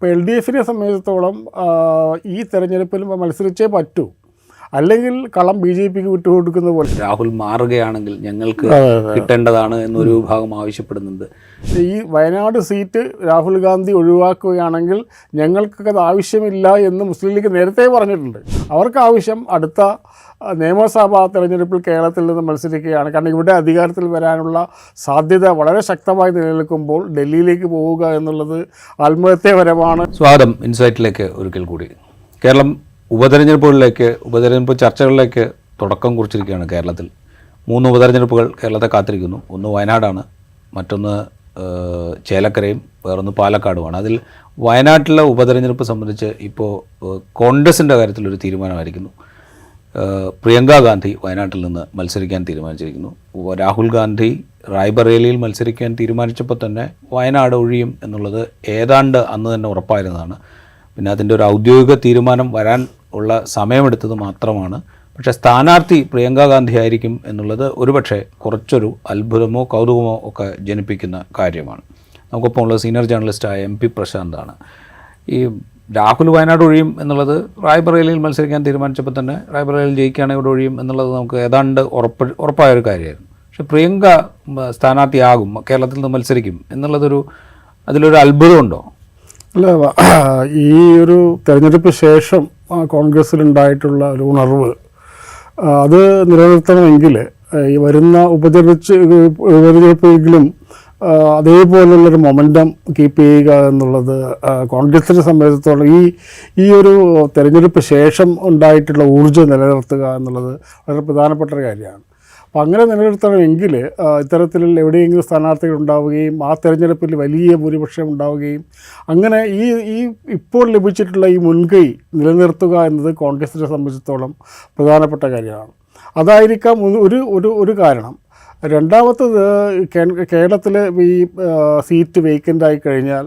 ഇപ്പോൾ L D എഫിനെ സംബന്ധിച്ചിടത്തോളം ഈ തെരഞ്ഞെടുപ്പിൽ മത്സരിച്ചേ പറ്റൂ. അല്ലെങ്കിൽ കളം ബി ജെ പിക്ക് വിട്ടുകൊടുക്കുന്ന പോലെ. രാഹുൽ മാറുകയാണെങ്കിൽ ഞങ്ങൾക്ക്. കിട്ടേണ്ടതാണ് എന്നൊരു വിഭാഗം ആവശ്യപ്പെടുന്നുണ്ട്. ഈ വയനാട് സീറ്റ് രാഹുൽ ഗാന്ധി ഒഴിവാക്കുകയാണെങ്കിൽ ഞങ്ങൾക്കത് ആവശ്യമില്ല എന്ന് മുസ്ലിം ലീഗ് നേരത്തെ പറഞ്ഞിട്ടുണ്ട്. അവർക്ക് ആവശ്യം അടുത്ത നിയമസഭാ തെരഞ്ഞെടുപ്പിൽ കേരളത്തിൽ നിന്ന് മത്സരിക്കുകയാണ്. കാരണം ഇവിടെ അധികാരത്തിൽ വരാനുള്ള സാധ്യത വളരെ ശക്തമായി നിലനിൽക്കുമ്പോൾ ഡൽഹിയിലേക്ക് പോവുക എന്നുള്ളത് ആത്മഹത്യപരമാണ് സ്വാഗതം. ഇൻസൈറ്റിലേക്ക് ഒരിക്കൽ കൂടി. കേരളം ഉപതെരഞ്ഞെടുപ്പുകളിലേക്ക് ഉപതെരഞ്ഞെടുപ്പ് ചർച്ചകളിലേക്ക് തുടക്കം കുറിച്ചിരിക്കുകയാണ് കേരളത്തിൽ. മൂന്ന് ഉപതെരഞ്ഞെടുപ്പുകൾ കേരളത്തെ കാത്തിരിക്കുന്നു. ഒന്ന് വയനാടാണ് മറ്റൊന്ന് ചേലക്കരയും വേറൊന്ന് പാലക്കാടുമാണ്. അതിൽ വയനാട്ടിലെ ഉപതെരഞ്ഞെടുപ്പ് സംബന്ധിച്ച് ഇപ്പോൾ കോൺഗ്രസിന്റെ കാര്യത്തിലൊരു തീരുമാനമായിരിക്കുന്നു. പ്രിയങ്ക ഗാന്ധി വയനാട്ടിൽ നിന്ന് മത്സരിക്കാൻ തീരുമാനിച്ചിരിക്കുന്നു. രാഹുൽ ഗാന്ധി റായ്ബറേലിയിൽ മത്സരിക്കാൻ തീരുമാനിച്ചപ്പോൾ തന്നെ വയനാട് ഒഴിയും എന്നുള്ളത് ഏതാണ്ട് അന്ന് തന്നെ ഉറപ്പായിരുന്നതാണ്. പിന്നെ അതിന്റെ ഒരു ഔദ്യോഗിക തീരുമാനം വരാൻ ഉള്ള സമയമെടുത്തത് മാത്രമാണ്. പക്ഷേ സ്ഥാനാർത്ഥി പ്രിയങ്ക ഗാന്ധി ആയിരിക്കും എന്നുള്ളത് ഒരുപക്ഷെ കുറച്ചൊരു അത്ഭുതമോ കൗതുകമോ ഒക്കെ ജനിപ്പിക്കുന്ന കാര്യമാണ്. നമുക്കൊപ്പം ഉള്ള സീനിയർ ജേർണലിസ്റ്റായ എം പി പ്രശാന്താണ്. ഈ രാഹുൽ വയനാട് ഒഴിയും എന്നുള്ളത് റായ്ബറേലിയിൽ മത്സരിക്കാൻ തീരുമാനിച്ചപ്പോൾ തന്നെ റായ്ബറേലിയിൽ ജയിക്കുകയാണെങ്കിൽ ഇവിടെ ഒഴിയും എന്നുള്ളത് നമുക്ക് ഏതാണ്ട് ഉറപ്പ് ഉറപ്പായ ഒരു കാര്യമായിരുന്നു. പക്ഷെ പ്രിയങ്ക സ്ഥാനാർത്ഥിയാകും കേരളത്തിൽ നിന്ന് മത്സരിക്കും എന്നുള്ളതൊരു അതിലൊരു അത്ഭുതമുണ്ടോ അല്ല ഈ ഒരു തെരഞ്ഞെടുപ്പ് ശേഷം കോൺഗ്രസിലുണ്ടായിട്ടുള്ള ഒരു ഉണർവ് അത് നിലനിർത്തണമെങ്കിൽ ഈ വരുന്ന ഉപതെരഞ്ഞെടുപ്പ് ഉപതെരഞ്ഞെടുപ്പെങ്കിലും അതേപോലുള്ളൊരു മൊമെന്റം കീപ്പ് ചെയ്യുക എന്നുള്ളത് കോൺഗ്രസിനെ സംബന്ധിച്ചിടത്തോളം ഈ ഈ ഒരു തെരഞ്ഞെടുപ്പ് ശേഷം ഉണ്ടായിട്ടുള്ള ഊർജം നിലനിർത്തുക എന്നുള്ളത് വളരെ പ്രധാനപ്പെട്ട ഒരു കാര്യമാണ്. അപ്പം അങ്ങനെ നിലനിർത്തണമെങ്കിൽ ഇത്തരത്തിൽ എവിടെയെങ്കിലും സ്ഥാനാർത്ഥികൾ ഉണ്ടാവുകയും ആ തെരഞ്ഞെടുപ്പിൽ വലിയ ഭൂരിപക്ഷം ഉണ്ടാവുകയും അങ്ങനെ ഈ ഈ ഇപ്പോൾ ലഭിച്ചിട്ടുള്ള ഈ മുൻകൈ നിലനിർത്തുക എന്നത് കോൺഗ്രസിനെ സംബന്ധിച്ചിടത്തോളം പ്രധാനപ്പെട്ട കാര്യമാണ്. അതായിരിക്കാം ഒരു ഒരു ഒരു കാരണം. രണ്ടാമത്തത് കേരളത്തിൽ ഈ സീറ്റ് വേക്കന്റ് ആയി കഴിഞ്ഞാൽ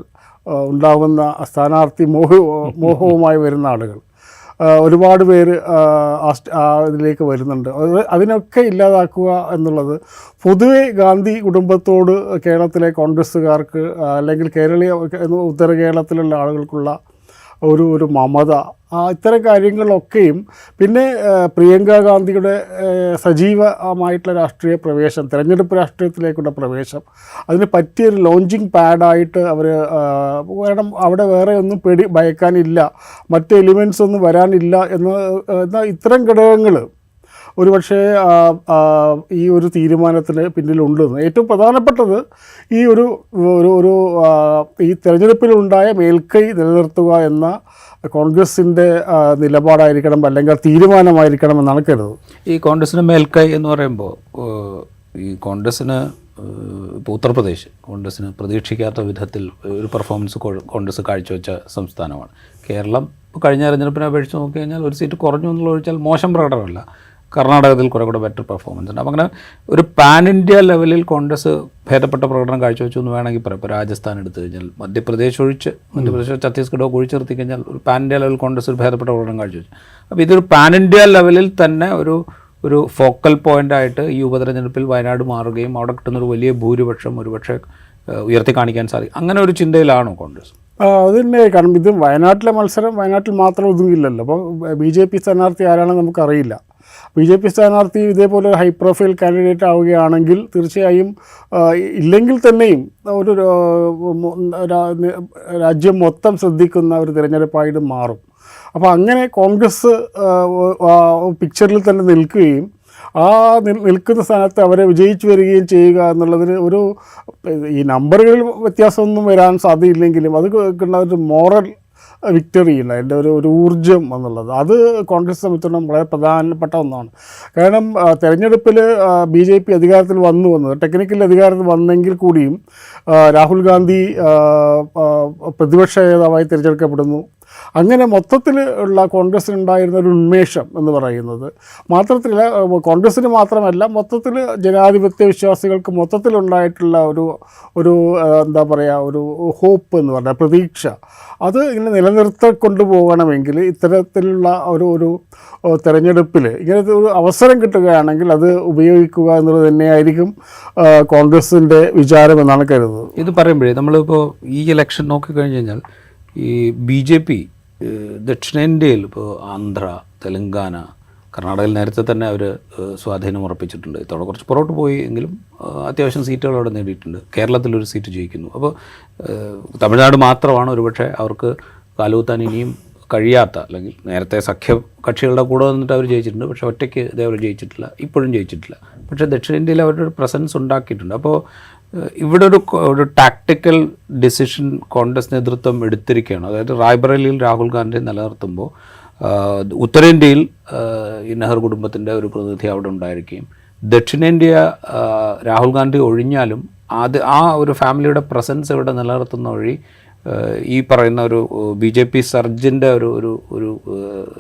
ഉണ്ടാകുന്ന സ്ഥാനാർത്ഥി മോഹ മോഹവുമായി വരുന്ന ആളുകൾ. ഒരുപാട് പേര് ഇതിലേക്ക് വരുന്നുണ്ട്. അത് അതിനൊക്കെ ഇല്ലാതാക്കുക എന്നുള്ളത് പൊതുവെ ഗാന്ധി കുടുംബത്തോട് കേരളത്തിലെ കോൺഗ്രസ്സുകാർക്ക് അല്ലെങ്കിൽ കേരളീയ ഉത്തര കേരളത്തിലുള്ള ആളുകൾക്കുള്ള ഒരു ഒരു മമത. ഇത്തരം കാര്യങ്ങളൊക്കെയും പിന്നെ പ്രിയങ്ക ഗാന്ധിയുടെ സജീവമായിട്ടുള്ള രാഷ്ട്രീയ പ്രവേശം തിരഞ്ഞെടുപ്പ് രാഷ്ട്രീയത്തിലേക്കുള്ള പ്രവേശം അതിന് പറ്റിയൊരു ലോഞ്ചിങ് പാഡായിട്ട് അവർ കാരണം അവിടെ വേറെ ഒന്നും പേടി ഭയക്കാനില്ല. മറ്റ് എലിമെൻസ് ഒന്നും വരാനില്ല എന്ന് എന്നാൽ ഇത്തരം ഘടകങ്ങൾ ഒരുപക്ഷെ ഈ ഒരു തീരുമാനത്തിന് പിന്നിലുണ്ടെന്ന് ഏറ്റവും പ്രധാനപ്പെട്ടത് ഈ ഒരു ഒരു ഒരു ഈ തെരഞ്ഞെടുപ്പിലുണ്ടായ മേൽക്കൈ നിലനിർത്തുക എന്ന കോൺഗ്രസിന്റെ നിലപാടായിരിക്കണം അല്ലെങ്കിൽ തീരുമാനമായിരിക്കണം എന്നാണ് കരുതുന്നത്. ഈ കോൺഗ്രസിന് മേൽക്കൈ എന്ന് പറയുമ്പോൾ ഈ കോൺഗ്രസ്സിന് ഇപ്പോൾ ഉത്തർപ്രദേശ് കോൺഗ്രസ്സിന് പ്രതീക്ഷിക്കാത്ത വിധത്തിൽ ഒരു പെർഫോമൻസ് കോൺഗ്രസ് കാഴ്ചവെച്ച സംസ്ഥാനമാണ്. കേരളം കഴിഞ്ഞ തെരഞ്ഞെടുപ്പിനെ അപേക്ഷിച്ച് നോക്കി കഴിഞ്ഞാൽ ഒരു സീറ്റ് കുറഞ്ഞു എന്നുള്ള ഒഴിച്ചാൽ മോശം പ്രകടനമല്ല. കർണാടകത്തിൽ കുറെ കൂടെ ബെറ്റർ പെർഫോമൻസ് ഉണ്ട്. അപ്പം അങ്ങനെ ഒരു പാൻ ഇന്ത്യ ലെവലിൽ കോൺഗ്രസ് ഭേദപ്പെട്ട പ്രകടനം കാഴ്ചവെച്ചു എന്ന് വേണമെങ്കിൽ പറയാം. ഇപ്പോൾ രാജസ്ഥാൻ എടുത്തു കഴിഞ്ഞാൽ മധ്യപ്രദേശ് ഒഴിച്ച് മധ്യപ്രദേശ് ഛത്തീസ്ഗഡോ ഒഴിച്ച് നിർത്തി കഴിഞ്ഞാൽ ഒരു പാൻ ഇന്ത്യ ലെവലിൽ കോൺഗ്രസ് ഒരു ഭേദപ്പെട്ട പ്രകടനം കാഴ്ചവെച്ചു. അപ്പോൾ ഇതൊരു പാൻ ഇന്ത്യ ലെവലിൽ തന്നെ ഒരു ഒരു ഫോക്കൽ പോയിന്റായിട്ട് ഈ ഉപതെരഞ്ഞെടുപ്പിൽ വയനാട് മാറുകയും അവിടെ കിട്ടുന്നൊരു വലിയ ഭൂരിപക്ഷം ഒരുപക്ഷെ ഉയർത്തി കാണിക്കാൻ സാധിക്കും. അങ്ങനെ ഒരു ചിന്തയിലാണോ കോൺഗ്രസ് അത് തന്നെ കാരണം ഇത് വയനാട്ടിലെ മത്സരം വയനാട്ടിൽ മാത്രം ഒതുങ്ങില്ലല്ലോ അപ്പോൾ ബി ജെ പി സ്ഥാനാർത്ഥി ആരാണെന്ന് നമുക്കറിയില്ല. ബി ജെ പി സ്ഥാനാർത്ഥി ഇതേപോലെ ഹൈ പ്രൊഫൈൽ കാൻഡിഡേറ്റ് ആവുകയാണെങ്കിൽ തീർച്ചയായും ഇല്ലെങ്കിൽ തന്നെയും ഒരു രാജ്യം മൊത്തം ശ്രദ്ധിക്കുന്ന ഒരു തിരഞ്ഞെടുപ്പായിട്ട് മാറും. അപ്പോൾ അങ്ങനെ കോൺഗ്രസ് പിക്ചറിൽ തന്നെ നിൽക്കുകയും ആ നിൽ- നിൽക്കുന്ന സ്ഥാനത്ത് അവരെ വിജയിച്ചു വരികയും ചെയ്യുക എന്നുള്ളതിന് ഒരു ഈ നമ്പറുകളിൽ വ്യത്യാസമൊന്നും വരാൻ സാധ്യതയില്ലെങ്കിലും അത് കിട്ടുന്ന ഒരു മോറൽ വിക്ടറി ഉണ്ട് അതിന്റെ ഒരു ഒരു ഊർജം എന്നുള്ളത്. അത് കോൺഗ്രസ് സംബന്ധിച്ചിടത്തോളം വളരെ പ്രധാനപ്പെട്ട ഒന്നാണ്. കാരണം തെരഞ്ഞെടുപ്പിൽ ബി ജെ പി അധികാരത്തിൽ വന്നു വന്നത് ടെക്നിക്കൽ അധികാരത്തിൽ വന്നെങ്കിൽ കൂടിയും രാഹുൽ ഗാന്ധി പ്രതിപക്ഷ നേതാവായി തിരഞ്ഞെടുക്കപ്പെടുന്നു. അങ്ങനെ മൊത്തത്തിൽ ഉള്ള കോൺഗ്രസ്സിനുണ്ടായിരുന്ന ഒരു ഉന്മേഷം എന്ന് പറയുന്നത്. മാത്രത്തില്ല കോൺഗ്രസ്സിന് മാത്രമല്ല മൊത്തത്തിൽ ജനാധിപത്യ വിശ്വാസികൾക്ക് മൊത്തത്തിലുണ്ടായിട്ടുള്ള ഒരു ഒരു എന്താ പറയുക ഒരു ഹോപ്പ് എന്ന് പറഞ്ഞാൽ പ്രതീക്ഷ. അത് ഇങ്ങനെ നിലനിർത്തി കൊണ്ടുപോകണമെങ്കിൽ ഇത്തരത്തിലുള്ള ഒരു ഒരു തെരഞ്ഞെടുപ്പിൽ ഇങ്ങനത്തെ ഒരു അവസരം കിട്ടുകയാണെങ്കിൽ അത് ഉപയോഗിക്കുക എന്നുള്ളത് തന്നെയായിരിക്കും കോൺഗ്രസിന്റെ വിചാരം എന്നാണ് കരുതുന്നത്. ഇത് പറയുമ്പോഴേ നമ്മളിപ്പോൾ ഈ ഇലക്ഷൻ നോക്കിക്കഴിഞ്ഞ് കഴിഞ്ഞാൽ ഈ ബി ജെ പി ദക്ഷിണേന്ത്യയിൽ ഇപ്പോൾ ആന്ധ്ര തെലങ്കാന കർണാടകയിൽ നേരത്തെ തന്നെ അവർ സ്വാധീനം ഉറപ്പിച്ചിട്ടുണ്ട്. ഇത്തവണ കുറച്ച് പുറകോട്ട് പോയി എങ്കിലും അത്യാവശ്യം സീറ്റുകൾ അവിടെ നേടിയിട്ടുണ്ട്. കേരളത്തിലൊരു സീറ്റ് ജയിക്കുന്നു. അപ്പോൾ തമിഴ്നാട് മാത്രമാണ് ഒരുപക്ഷെ അവർക്ക് കാലുകുത്താൻ ഇനിയും കഴിയാത്ത അല്ലെങ്കിൽ നേരത്തെ സഖ്യ കക്ഷികളുടെ കൂടെ വന്നിട്ട് അവർ ജയിച്ചിട്ടുണ്ട്. പക്ഷേ ഒറ്റയ്ക്ക് ഇതേപോലെ ജയിച്ചിട്ടില്ല. ഇപ്പോഴും ജയിച്ചിട്ടില്ല. പക്ഷേ ദക്ഷിണേന്ത്യയിൽ അവരുടെ ഒരു പ്രസൻസ് ഉണ്ടാക്കിയിട്ടുണ്ട്. അപ്പോൾ ഇവിടെ ഒരു ഒരു ടാക്ടിക്കൽ ഡിസിഷൻ കോൺഗ്രസ് നേതൃത്വം എടുത്തിരിക്കുകയാണ്. അതായത് റായ്ബറേലിയിൽ രാഹുൽ ഗാന്ധി നിലനിർത്തുമ്പോൾ ഉത്തരേന്ത്യയിൽ നെഹ്റു കുടുംബത്തിന്റെ ഒരു പ്രതിനിധി അവിടെ ഉണ്ടായിരിക്കുകയും ദക്ഷിണേന്ത്യ രാഹുൽ ഗാന്ധി ഒഴിഞ്ഞാലും അത് ആ ഒരു ഫാമിലിയുടെ പ്രസൻസ് ഇവിടെ നിലനിർത്തുന്ന വഴി ഈ പറയുന്ന ഒരു ബി ജെ പി സർജിന്റെ ഒരു ഒരു ഒരു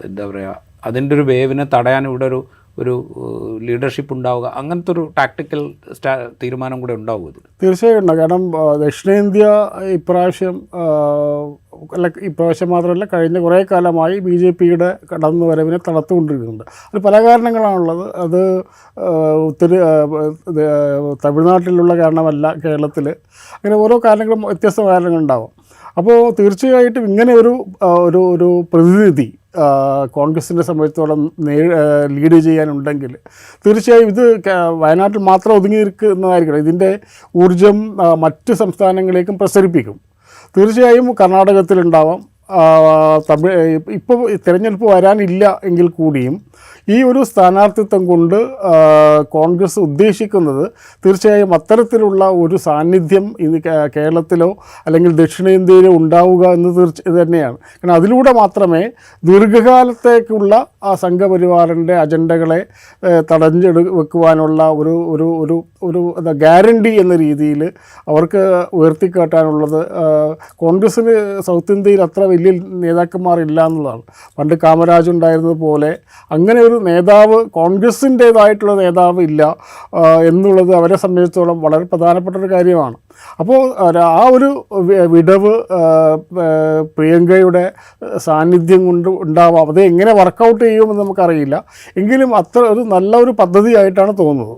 എന്താ പറയുക അതിന്റെ ഒരു വേവിനെ തടയാൻ ഇവിടെ ഒരു ഒരു ലീഡർഷിപ്പ് ഉണ്ടാവുക. അങ്ങനത്തെ ഒരു ടാക്ടിക്കൽ തീരുമാനം കൂടെ ഉണ്ടാവും ഇതിൽ തീർച്ചയായും കാരണം ദക്ഷിണേന്ത്യ ഇപ്രാവശ്യം അല്ല ഇപ്രാവശ്യം മാത്രമല്ല കഴിഞ്ഞ കുറേ കാലമായി ബി ജെ പിയുടെ കടന്നു വരവിനെ തളർത്തുകൊണ്ടിരിക്കുന്നുണ്ട്. അത് പല കാരണങ്ങളാണുള്ളത്. അത് ആ, തമിഴ്നാട്ടിലുള്ള കാരണമല്ല കേരളത്തിൽ അങ്ങനെ ഓരോ കാരണങ്ങളും വ്യത്യസ്ത കാരണങ്ങളുണ്ടാവും. അപ്പോൾ തീർച്ചയായിട്ടും ഇങ്ങനെ ഒരു ഒരു ഒരു പ്രതിനിധി കോൺഗ്രസിന്റെ സംബന്ധിച്ചിടത്തോളം നേ ലീഡ് ചെയ്യാനുണ്ടെങ്കിൽ തീർച്ചയായും ഇത് വയനാട്ടിൽ മാത്രം ഒതുങ്ങി നിൽക്കുന്നതായിരിക്കണം ഇതിന്റെ ഊർജം മറ്റ് സംസ്ഥാനങ്ങളിലേക്കും പ്രസരിപ്പിക്കും. തീർച്ചയായും കർണാടകത്തിലുണ്ടാവാം. തമിഴ് ഇപ്പോൾ തിരഞ്ഞെടുപ്പ് വരാനില്ല എങ്കിൽ കൂടിയും ഈ ഒരു സ്ഥാനാർത്ഥിത്വം കൊണ്ട് കോൺഗ്രസ് ഉദ്ദേശിക്കുന്നത് തീർച്ചയായും അത്തരത്തിലുള്ള ഒരു സാന്നിധ്യം ഇത് കേരളത്തിലോ അല്ലെങ്കിൽ ദക്ഷിണേന്ത്യയിലോ ഉണ്ടാവുക എന്ന് തീർച്ച തന്നെയാണ്. കാരണം അതിലൂടെ മാത്രമേ ദീർഘകാലത്തേക്കുള്ള ആ സംഘപരിവാറിന്റെ അജണ്ടകളെ തടഞ്ഞെടു വെക്കുവാനുള്ള ഒരു ഒരു ഒരു ഒരു എന്താ ഗ്യാരണ്ടി എന്ന രീതിയിൽ അവർക്ക് ഉയർത്തിക്കാട്ടാനുള്ളത് കോൺഗ്രസ്സിന് സൗത്ത് ഇന്ത്യയിൽ അത്ര വലിയ നേതാക്കന്മാർ ഇല്ല എന്നുള്ളതാണ്. പണ്ട് കാമരാജ് ഉണ്ടായിരുന്നത് പോലെ അങ്ങനെ ഒരു നേതാവ് കോൺഗ്രസിന്റേതായിട്ടുള്ള നേതാവ് ഇല്ല എന്നുള്ളത് അവരെ സംബന്ധിച്ചിടത്തോളം വളരെ പ്രധാനപ്പെട്ട ഒരു കാര്യമാണ്. അപ്പോൾ ആ ഒരു വിടവ് പ്രിയങ്കയുടെ സാന്നിധ്യം കൊണ്ട് ഉണ്ടാവാം. അത് എങ്ങനെ വർക്കൗട്ട് ചെയ്യുമെന്ന് നമുക്കറിയില്ല. എങ്കിലും അത്ര ഒരു നല്ല ഒരു പദ്ധതിയായിട്ടാണ് തോന്നുന്നത്.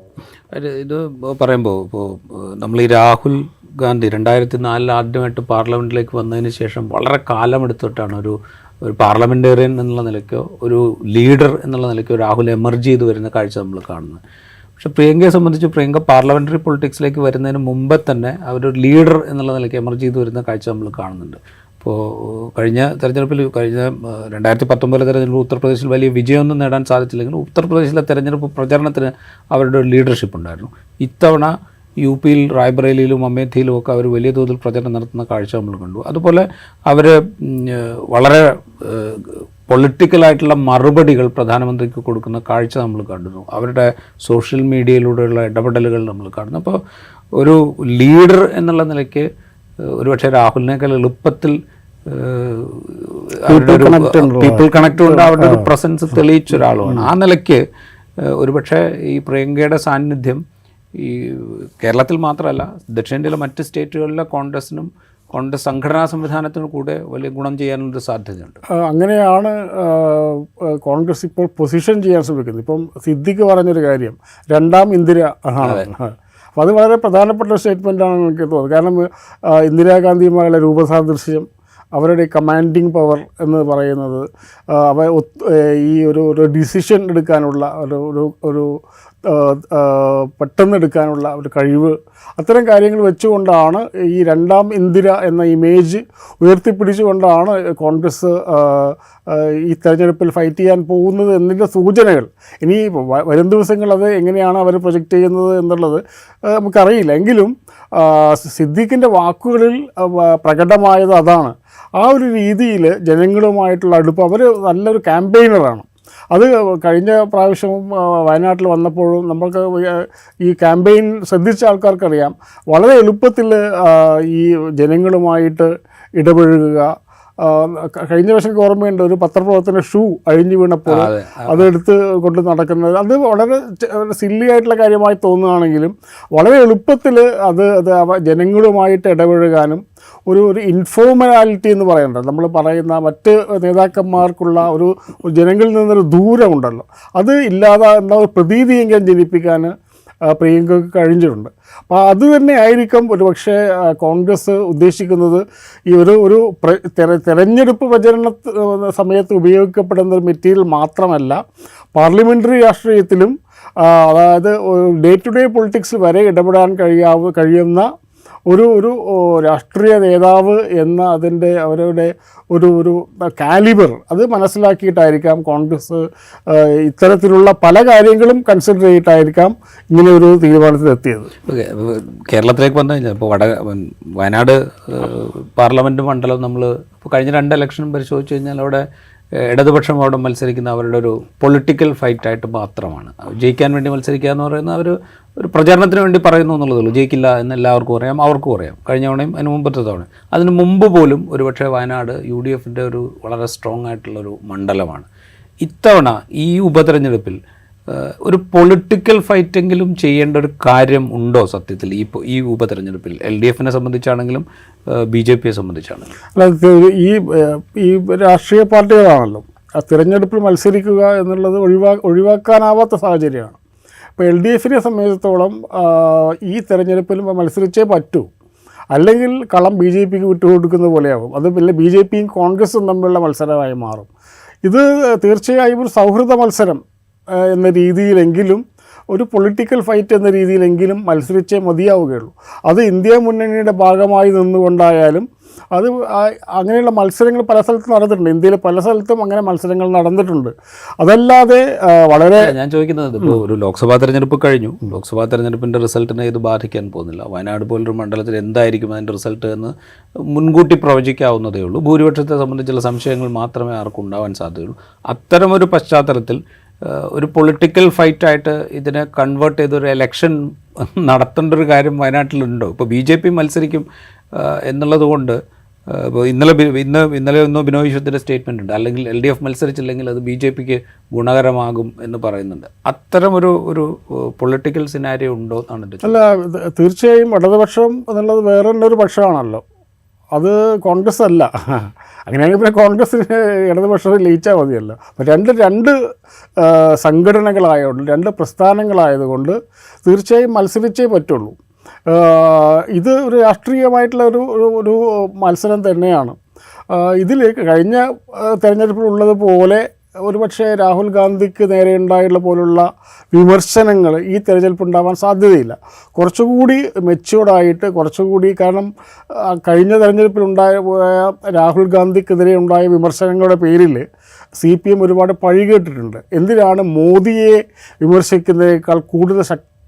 ഇത് പറയുമ്പോൾ ഇപ്പോൾ നമ്മൾ ഈ രാഹുൽ ഗാന്ധി രണ്ടായിരത്തി നാലിൽ ആദ്യമായിട്ട് പാർലമെന്റിലേക്ക് വന്നതിന് ശേഷം വളരെ കാലമെടുത്തിട്ടാണ് ഒരു ഒരു പാർലമെന്റേറിയൻ എന്നുള്ള നിലയ്ക്കോ ഒരു ലീഡർ എന്നുള്ള നിലയ്ക്കോ രാഹുൽ എമർജ് ചെയ്ത് വരുന്ന കാഴ്ച നമ്മൾ കാണുന്നത്. പക്ഷേ പ്രിയങ്കയെ സംബന്ധിച്ച് പ്രിയങ്ക പാർലമെന്ററി പൊളിറ്റിക്സിലേക്ക് വരുന്നതിന് മുമ്പേ തന്നെ അവരൊരു ലീഡർ എന്നുള്ള നിലയ്ക്ക് എമർജ് ചെയ്ത് വരുന്ന കാഴ്ച നമ്മൾ കാണുന്നുണ്ട്. ഇപ്പോൾ കഴിഞ്ഞ തെരഞ്ഞെടുപ്പിൽ കഴിഞ്ഞ രണ്ടായിരത്തി പത്തൊമ്പതിലെ തെരഞ്ഞെടുപ്പ് ഉത്തർപ്രദേശിൽ വലിയ വിജയമൊന്നും നേടാൻ സാധിച്ചില്ലെങ്കിലും ഉത്തർപ്രദേശിലെ തെരഞ്ഞെടുപ്പ് പ്രചരണത്തിന് അവരുടെ ഒരു ലീഡർഷിപ്പ് ഉണ്ടായിരുന്നു. ഇത്തവണ യു പിയിൽ റായ്ബറേലിയിലും അമേഠിയിലും ഒക്കെ അവർ വലിയ തോതിൽ പ്രചരണം നടത്തുന്ന കാഴ്ച നമ്മൾ കണ്ടു. അതുപോലെ അവർ വളരെ പൊളിറ്റിക്കലായിട്ടുള്ള മറുപടികൾ പ്രധാനമന്ത്രിക്ക് കൊടുക്കുന്ന കാഴ്ച നമ്മൾ കണ്ടിരുന്നു അവരുടെ സോഷ്യൽ മീഡിയയിലൂടെയുള്ള ഇടപെടലുകൾ നമ്മൾ കാണുന്നു. അപ്പോൾ ഒരു ലീഡർ എന്നുള്ള നിലയ്ക്ക് ഒരുപക്ഷെ രാഹുലിനേക്കാൾ എളുപ്പത്തിൽ പീപ്പിൾ കണക്ട് ഉണ്ട് അവരുടെ ഒരു പ്രസൻസ് തെളിയിച്ച ഒരാളുമാണ്. ആ നിലയ്ക്ക് ഒരുപക്ഷെ ഈ പ്രിയങ്കയുടെ സാന്നിധ്യം ഈ കേരളത്തിൽ മാത്രമല്ല ദക്ഷിണേന്ത്യയിലെ മറ്റ് സ്റ്റേറ്റുകളിലെ കോൺഗ്രസിനും കോൺഗ്രസ് സംഘടനാ സംവിധാനത്തിനും കൂടെ വലിയ ഗുണം ചെയ്യാനുള്ളൊരു സാധ്യതയുണ്ട്. അങ്ങനെയാണ് കോൺഗ്രസ് ഇപ്പോൾ പൊസിഷൻ ചെയ്യാൻ ശ്രമിക്കുന്നത്. ഇപ്പം സിദ്ദിഖ് പറഞ്ഞൊരു കാര്യം രണ്ടാം ഇന്ദിര ആണ് അപ്പോൾ അത് വളരെ പ്രധാനപ്പെട്ട ഒരു സ്റ്റേറ്റ്മെന്റാണ് എനിക്ക് തോന്നുന്നത് കാരണം ഇന്ദിരാഗാന്ധിയുമായുള്ള രൂപസാദൃശ്യം അവരുടെ കമാൻഡിങ് പവർ എന്ന് പറയുന്നത് അവ ഈ ഒരു ഒരു ഡിസിഷൻ എടുക്കാനുള്ള ഒരു ഒരു പെട്ടെന്ന് എടുക്കാനുള്ള ഒരു കഴിവ് അത്തരം കാര്യങ്ങൾ വെച്ചുകൊണ്ടാണ് ഈ രണ്ടാം ഇന്ദിര എന്ന ഇമേജ് ഉയർത്തിപ്പിടിച്ചുകൊണ്ടാണ് കോൺഗ്രസ് ഈ തെരഞ്ഞെടുപ്പിൽ ഫൈറ്റ് ചെയ്യാൻ പോകുന്നത് എന്നതിന്റെ സൂചനകൾ. ഇനി വരും ദിവസങ്ങൾ അത് എങ്ങനെയാണ് അവർ പ്രൊജക്റ്റ് ചെയ്യുന്നത് എന്നുള്ളത് നമുക്കറിയില്ല. എങ്കിലും സിദ്ദീഖിന്റെ വാക്കുകളിൽ പ്രകടമായത് അതാണ്. ആ ഒരു രീതിയിൽ ജനങ്ങളുമായിട്ടുള്ള അടുപ്പ് അവർ നല്ലൊരു ക്യാമ്പയിനറാണ് അത് കഴിഞ്ഞ പ്രാവശ്യം വയനാട്ടിൽ വന്നപ്പോഴും നമുക്ക് ഈ ക്യാമ്പയിൻ ശ്രദ്ധിച്ച ആൾക്കാർക്കറിയാം. വളരെ എളുപ്പത്തിൽ ഈ ജനങ്ങളുമായിട്ട് ഇടപഴകുക. കഴിഞ്ഞ വർഷം ഓർമ്മയുണ്ട് ഒരു പത്രപ്രവർത്തന ഷൂ അഴിഞ്ഞു വീണപ്പോൾ അതെടുത്ത് കൊണ്ട് നടക്കുന്നത്. അത് വളരെ സില്ലി ആയിട്ടുള്ള കാര്യമായി തോന്നുകയാണെങ്കിലും വളരെ എളുപ്പത്തിൽ അത് അത് ജനങ്ങളുമായിട്ട് ഇടപഴകാനും ഒരു ഒരു ഇൻഫോർമാലിറ്റി എന്ന് പറയേണ്ടത് നമ്മൾ പറയുന്ന മറ്റ് നേതാക്കന്മാർക്കുള്ള ഒരു ജനങ്ങളിൽ നിന്നൊരു ദൂരമുണ്ടല്ലോ. അത് ഇല്ലാതാകുന്ന ഒരു പ്രതീതിയെങ്കിലും ജനിപ്പിക്കാൻ പ്രിയങ്കക്ക് കഴിഞ്ഞിട്ടുണ്ട്. അപ്പോൾ അത് തന്നെ ആയിരിക്കും ഒരുപക്ഷെ കോൺഗ്രസ് ഉദ്ദേശിക്കുന്നത് ഈ ഒരു ഒരു തെരഞ്ഞെടുപ്പ് പ്രചരണ സമയത്ത് ഉപയോഗിക്കപ്പെടുന്ന ഒരു മെറ്റീരിയൽ മാത്രമല്ല പാർലമെന്ററി രാഷ്ട്രീയത്തിലും അതായത് ഡേ ടു ഡേ പൊളിറ്റിക്സ് വരെ ഇടപെടാൻ കഴിയാവുന്ന കഴിയുന്ന ഒരു ഒരു രാഷ്ട്രീയ നേതാവ് എന്ന അതിന്റെ അവരുടെ ഒരു ഒരു കാലിബർ അത് മനസ്സിലാക്കിയിട്ടായിരിക്കാം കോൺഗ്രസ് ഇത്തരത്തിലുള്ള പല കാര്യങ്ങളും കൺസിഡർ ചെയ്തിട്ടായിരിക്കാം ഇങ്ങനെ ഒരു തീരുമാനത്തിലെത്തിയത് കേരളത്തിലേക്ക് വന്നു കഴിഞ്ഞാൽ ഇപ്പോൾ വട വയനാട് പാർലമെന്റ് മണ്ഡലം നമ്മൾ ഇപ്പോൾ കഴിഞ്ഞ രണ്ട് ഇലക്ഷനും പരിശോധിച്ച് കഴിഞ്ഞാൽ അവിടെ ഇടതുപക്ഷം അവിടെ മത്സരിക്കുന്ന അവരുടെ ഒരു പൊളിറ്റിക്കൽ ഫൈറ്റായിട്ട് മാത്രമാണ്. ജയിക്കാൻ വേണ്ടി മത്സരിക്കുക എന്ന് പറയുന്നത് അവർ ഒരു പ്രചാരണത്തിന് വേണ്ടി പറയുന്നു എന്നുള്ളതുള്ളൂ ജയിക്കില്ല എന്ന് എല്ലാവർക്കും അറിയാം അവർക്കും അറിയാം. കഴിഞ്ഞ തവണയും അതിന് മുമ്പത്തെ തവണ. അതിന് മുമ്പ് പോലും ഒരുപക്ഷെ വയനാട് യു ഡി എഫിന്റെ ഒരു വളരെ സ്ട്രോങ് ആയിട്ടുള്ളൊരു മണ്ഡലമാണ്. ഇത്തവണ ഈ ഉപതെരഞ്ഞെടുപ്പിൽ ഒരു പൊളിറ്റിക്കൽ ഫൈറ്റെങ്കിലും ചെയ്യേണ്ട ഒരു കാര്യം ഉണ്ടോ സത്യത്തിൽ? ഈ ഈ ഉപതെരഞ്ഞെടുപ്പിൽ എൽ ഡി എഫിനെ സംബന്ധിച്ചാണെങ്കിലും ബി ജെ പിയെ സംബന്ധിച്ചാണെങ്കിലും? അല്ല ഈ ഈ രാഷ്ട്രീയ പാർട്ടികളാണല്ലോ. തിരഞ്ഞെടുപ്പിൽ മത്സരിക്കുക എന്നുള്ളത് ഒഴിവാ ഒഴിവാക്കാനാവാത്ത സാഹചര്യമാണ്. ഇപ്പോൾ എൽ ഡി എഫിനെ സംബന്ധിച്ചിടത്തോളം ഈ തെരഞ്ഞെടുപ്പിൽ മത്സരിച്ചേ പറ്റൂ. അല്ലെങ്കിൽ കളം ബി ജെ പിക്ക് വിട്ടുകൊടുക്കുന്ന പോലെയാകും അത് പിന്നെ ബി ജെ പിയും കോൺഗ്രസും തമ്മിലുള്ള മത്സരമായി മാറും. ഇത് തീർച്ചയായും ഒരു സൗഹൃദ മത്സരം എന്ന രീതിയിലെങ്കിലും ഒരു പൊളിറ്റിക്കൽ ഫൈറ്റ് എന്ന രീതിയിലെങ്കിലും മത്സരിച്ചേ മതിയാവുകയുള്ളൂ. അത് ഇന്ത്യ മുന്നണിയുടെ ഭാഗമായി നിന്നുകൊണ്ടായാലും അത് അങ്ങനെയുള്ള മത്സരങ്ങൾ പല സ്ഥലത്തും നടന്നിട്ടുണ്ട്. ഇന്ത്യയിൽ പല സ്ഥലത്തും അങ്ങനെ മത്സരങ്ങൾ നടന്നിട്ടുണ്ട്. അതല്ലാതെ വളരെ ഞാൻ ചോദിക്കുന്നത് ഇപ്പോൾ ഒരു ലോക്സഭാ തെരഞ്ഞെടുപ്പ് കഴിഞ്ഞു. ലോക്സഭാ തെരഞ്ഞെടുപ്പിന്റെ റിസൾട്ടിനെ ഇത് ബാധിക്കാൻ പോകുന്നില്ല. വയനാട് പോലൊരു മണ്ഡലത്തിൽ എന്തായിരിക്കും അതിന്റെ റിസൾട്ട് എന്ന് മുൻകൂട്ടി പ്രവചിക്കാവുന്നതേ ഉള്ളൂ. ഭൂരിപക്ഷത്തെ സംബന്ധിച്ചുള്ള സംശയങ്ങൾ മാത്രമേ ആർക്കും ഉണ്ടാവാൻ സാധ്യതയുള്ളൂ. അത്തരമൊരു പശ്ചാത്തലത്തിൽ ഒരു പൊളിറ്റിക്കൽ ഫൈറ്റായിട്ട് ഇതിനെ കൺവേർട്ട് ചെയ്തൊരു എലക്ഷൻ നടത്തേണ്ട ഒരു കാര്യം വയനാട്ടിലുണ്ടോ? ഇപ്പോൾ ബി ജെ പി മത്സരിക്കും എന്നുള്ളത് കൊണ്ട് ഇപ്പോൾ ഇന്നലെ ഇന്ന് ഇന്നലെ ഒന്നും ബിനോയ് വിശ്വത്തിന്റെ സ്റ്റേറ്റ്മെന്റ് ഉണ്ട്. അല്ലെങ്കിൽ എൽ ഡി എഫ് മത്സരിച്ചില്ലെങ്കിൽ അത് ബി ജെ പിക്ക് ഗുണകരമാകും എന്ന് പറയുന്നുണ്ട്. അത്തരം ഒരു പൊളിറ്റിക്കൽ സിനാരിയോ ഉണ്ടോ എന്നാണ് അല്ല തീർച്ചയായും ഇടതുപക്ഷം എന്നുള്ളത് വേറെ ഒരു പക്ഷമാണല്ലോ. അത് കോൺഗ്രസ് അല്ല. അങ്ങനെയാണെങ്കിൽ പിന്നെ കോൺഗ്രസ്സിന് ഇടതുപക്ഷത്തിൽ ലയിച്ചാൽ മതിയല്ലോ. അപ്പോൾ രണ്ട് രണ്ട് സംഘടനകളായതുകൊണ്ട് രണ്ട് പ്രസ്ഥാനങ്ങളായതുകൊണ്ട് തീർച്ചയായും മത്സരിച്ചേ പറ്റുള്ളൂ. ഇത് ഒരു രാഷ്ട്രീയമായിട്ടുള്ള ഒരു ഒരു മത്സരം തന്നെയാണ്. ഇതിൽ കഴിഞ്ഞ ആ, തെരഞ്ഞെടുപ്പിലുള്ളതുപോലെ ഒരുപക്ഷെ രാഹുൽ ഗാന്ധിക്ക് നേരെ ഉണ്ടായിട്ടുള്ള പോലുള്ള വിമർശനങ്ങൾ ഈ തെരഞ്ഞെടുപ്പ് ഉണ്ടാവാൻ സാധ്യതയില്ല. കുറച്ചുകൂടി മെച്യൂർഡായിട്ട് കുറച്ചുകൂടി കാരണം കഴിഞ്ഞ തെരഞ്ഞെടുപ്പിലുണ്ടായ രാഹുൽ ഗാന്ധിക്കെതിരെ ഉണ്ടായ വിമർശനങ്ങളുടെ പേരിൽ സി പി എം ഒരുപാട് പഴികേട്ടിട്ടുണ്ട്. എന്തിനാണ് മോദിയെ വിമർശിക്കുന്നതിനേക്കാൾ കൂടുതൽ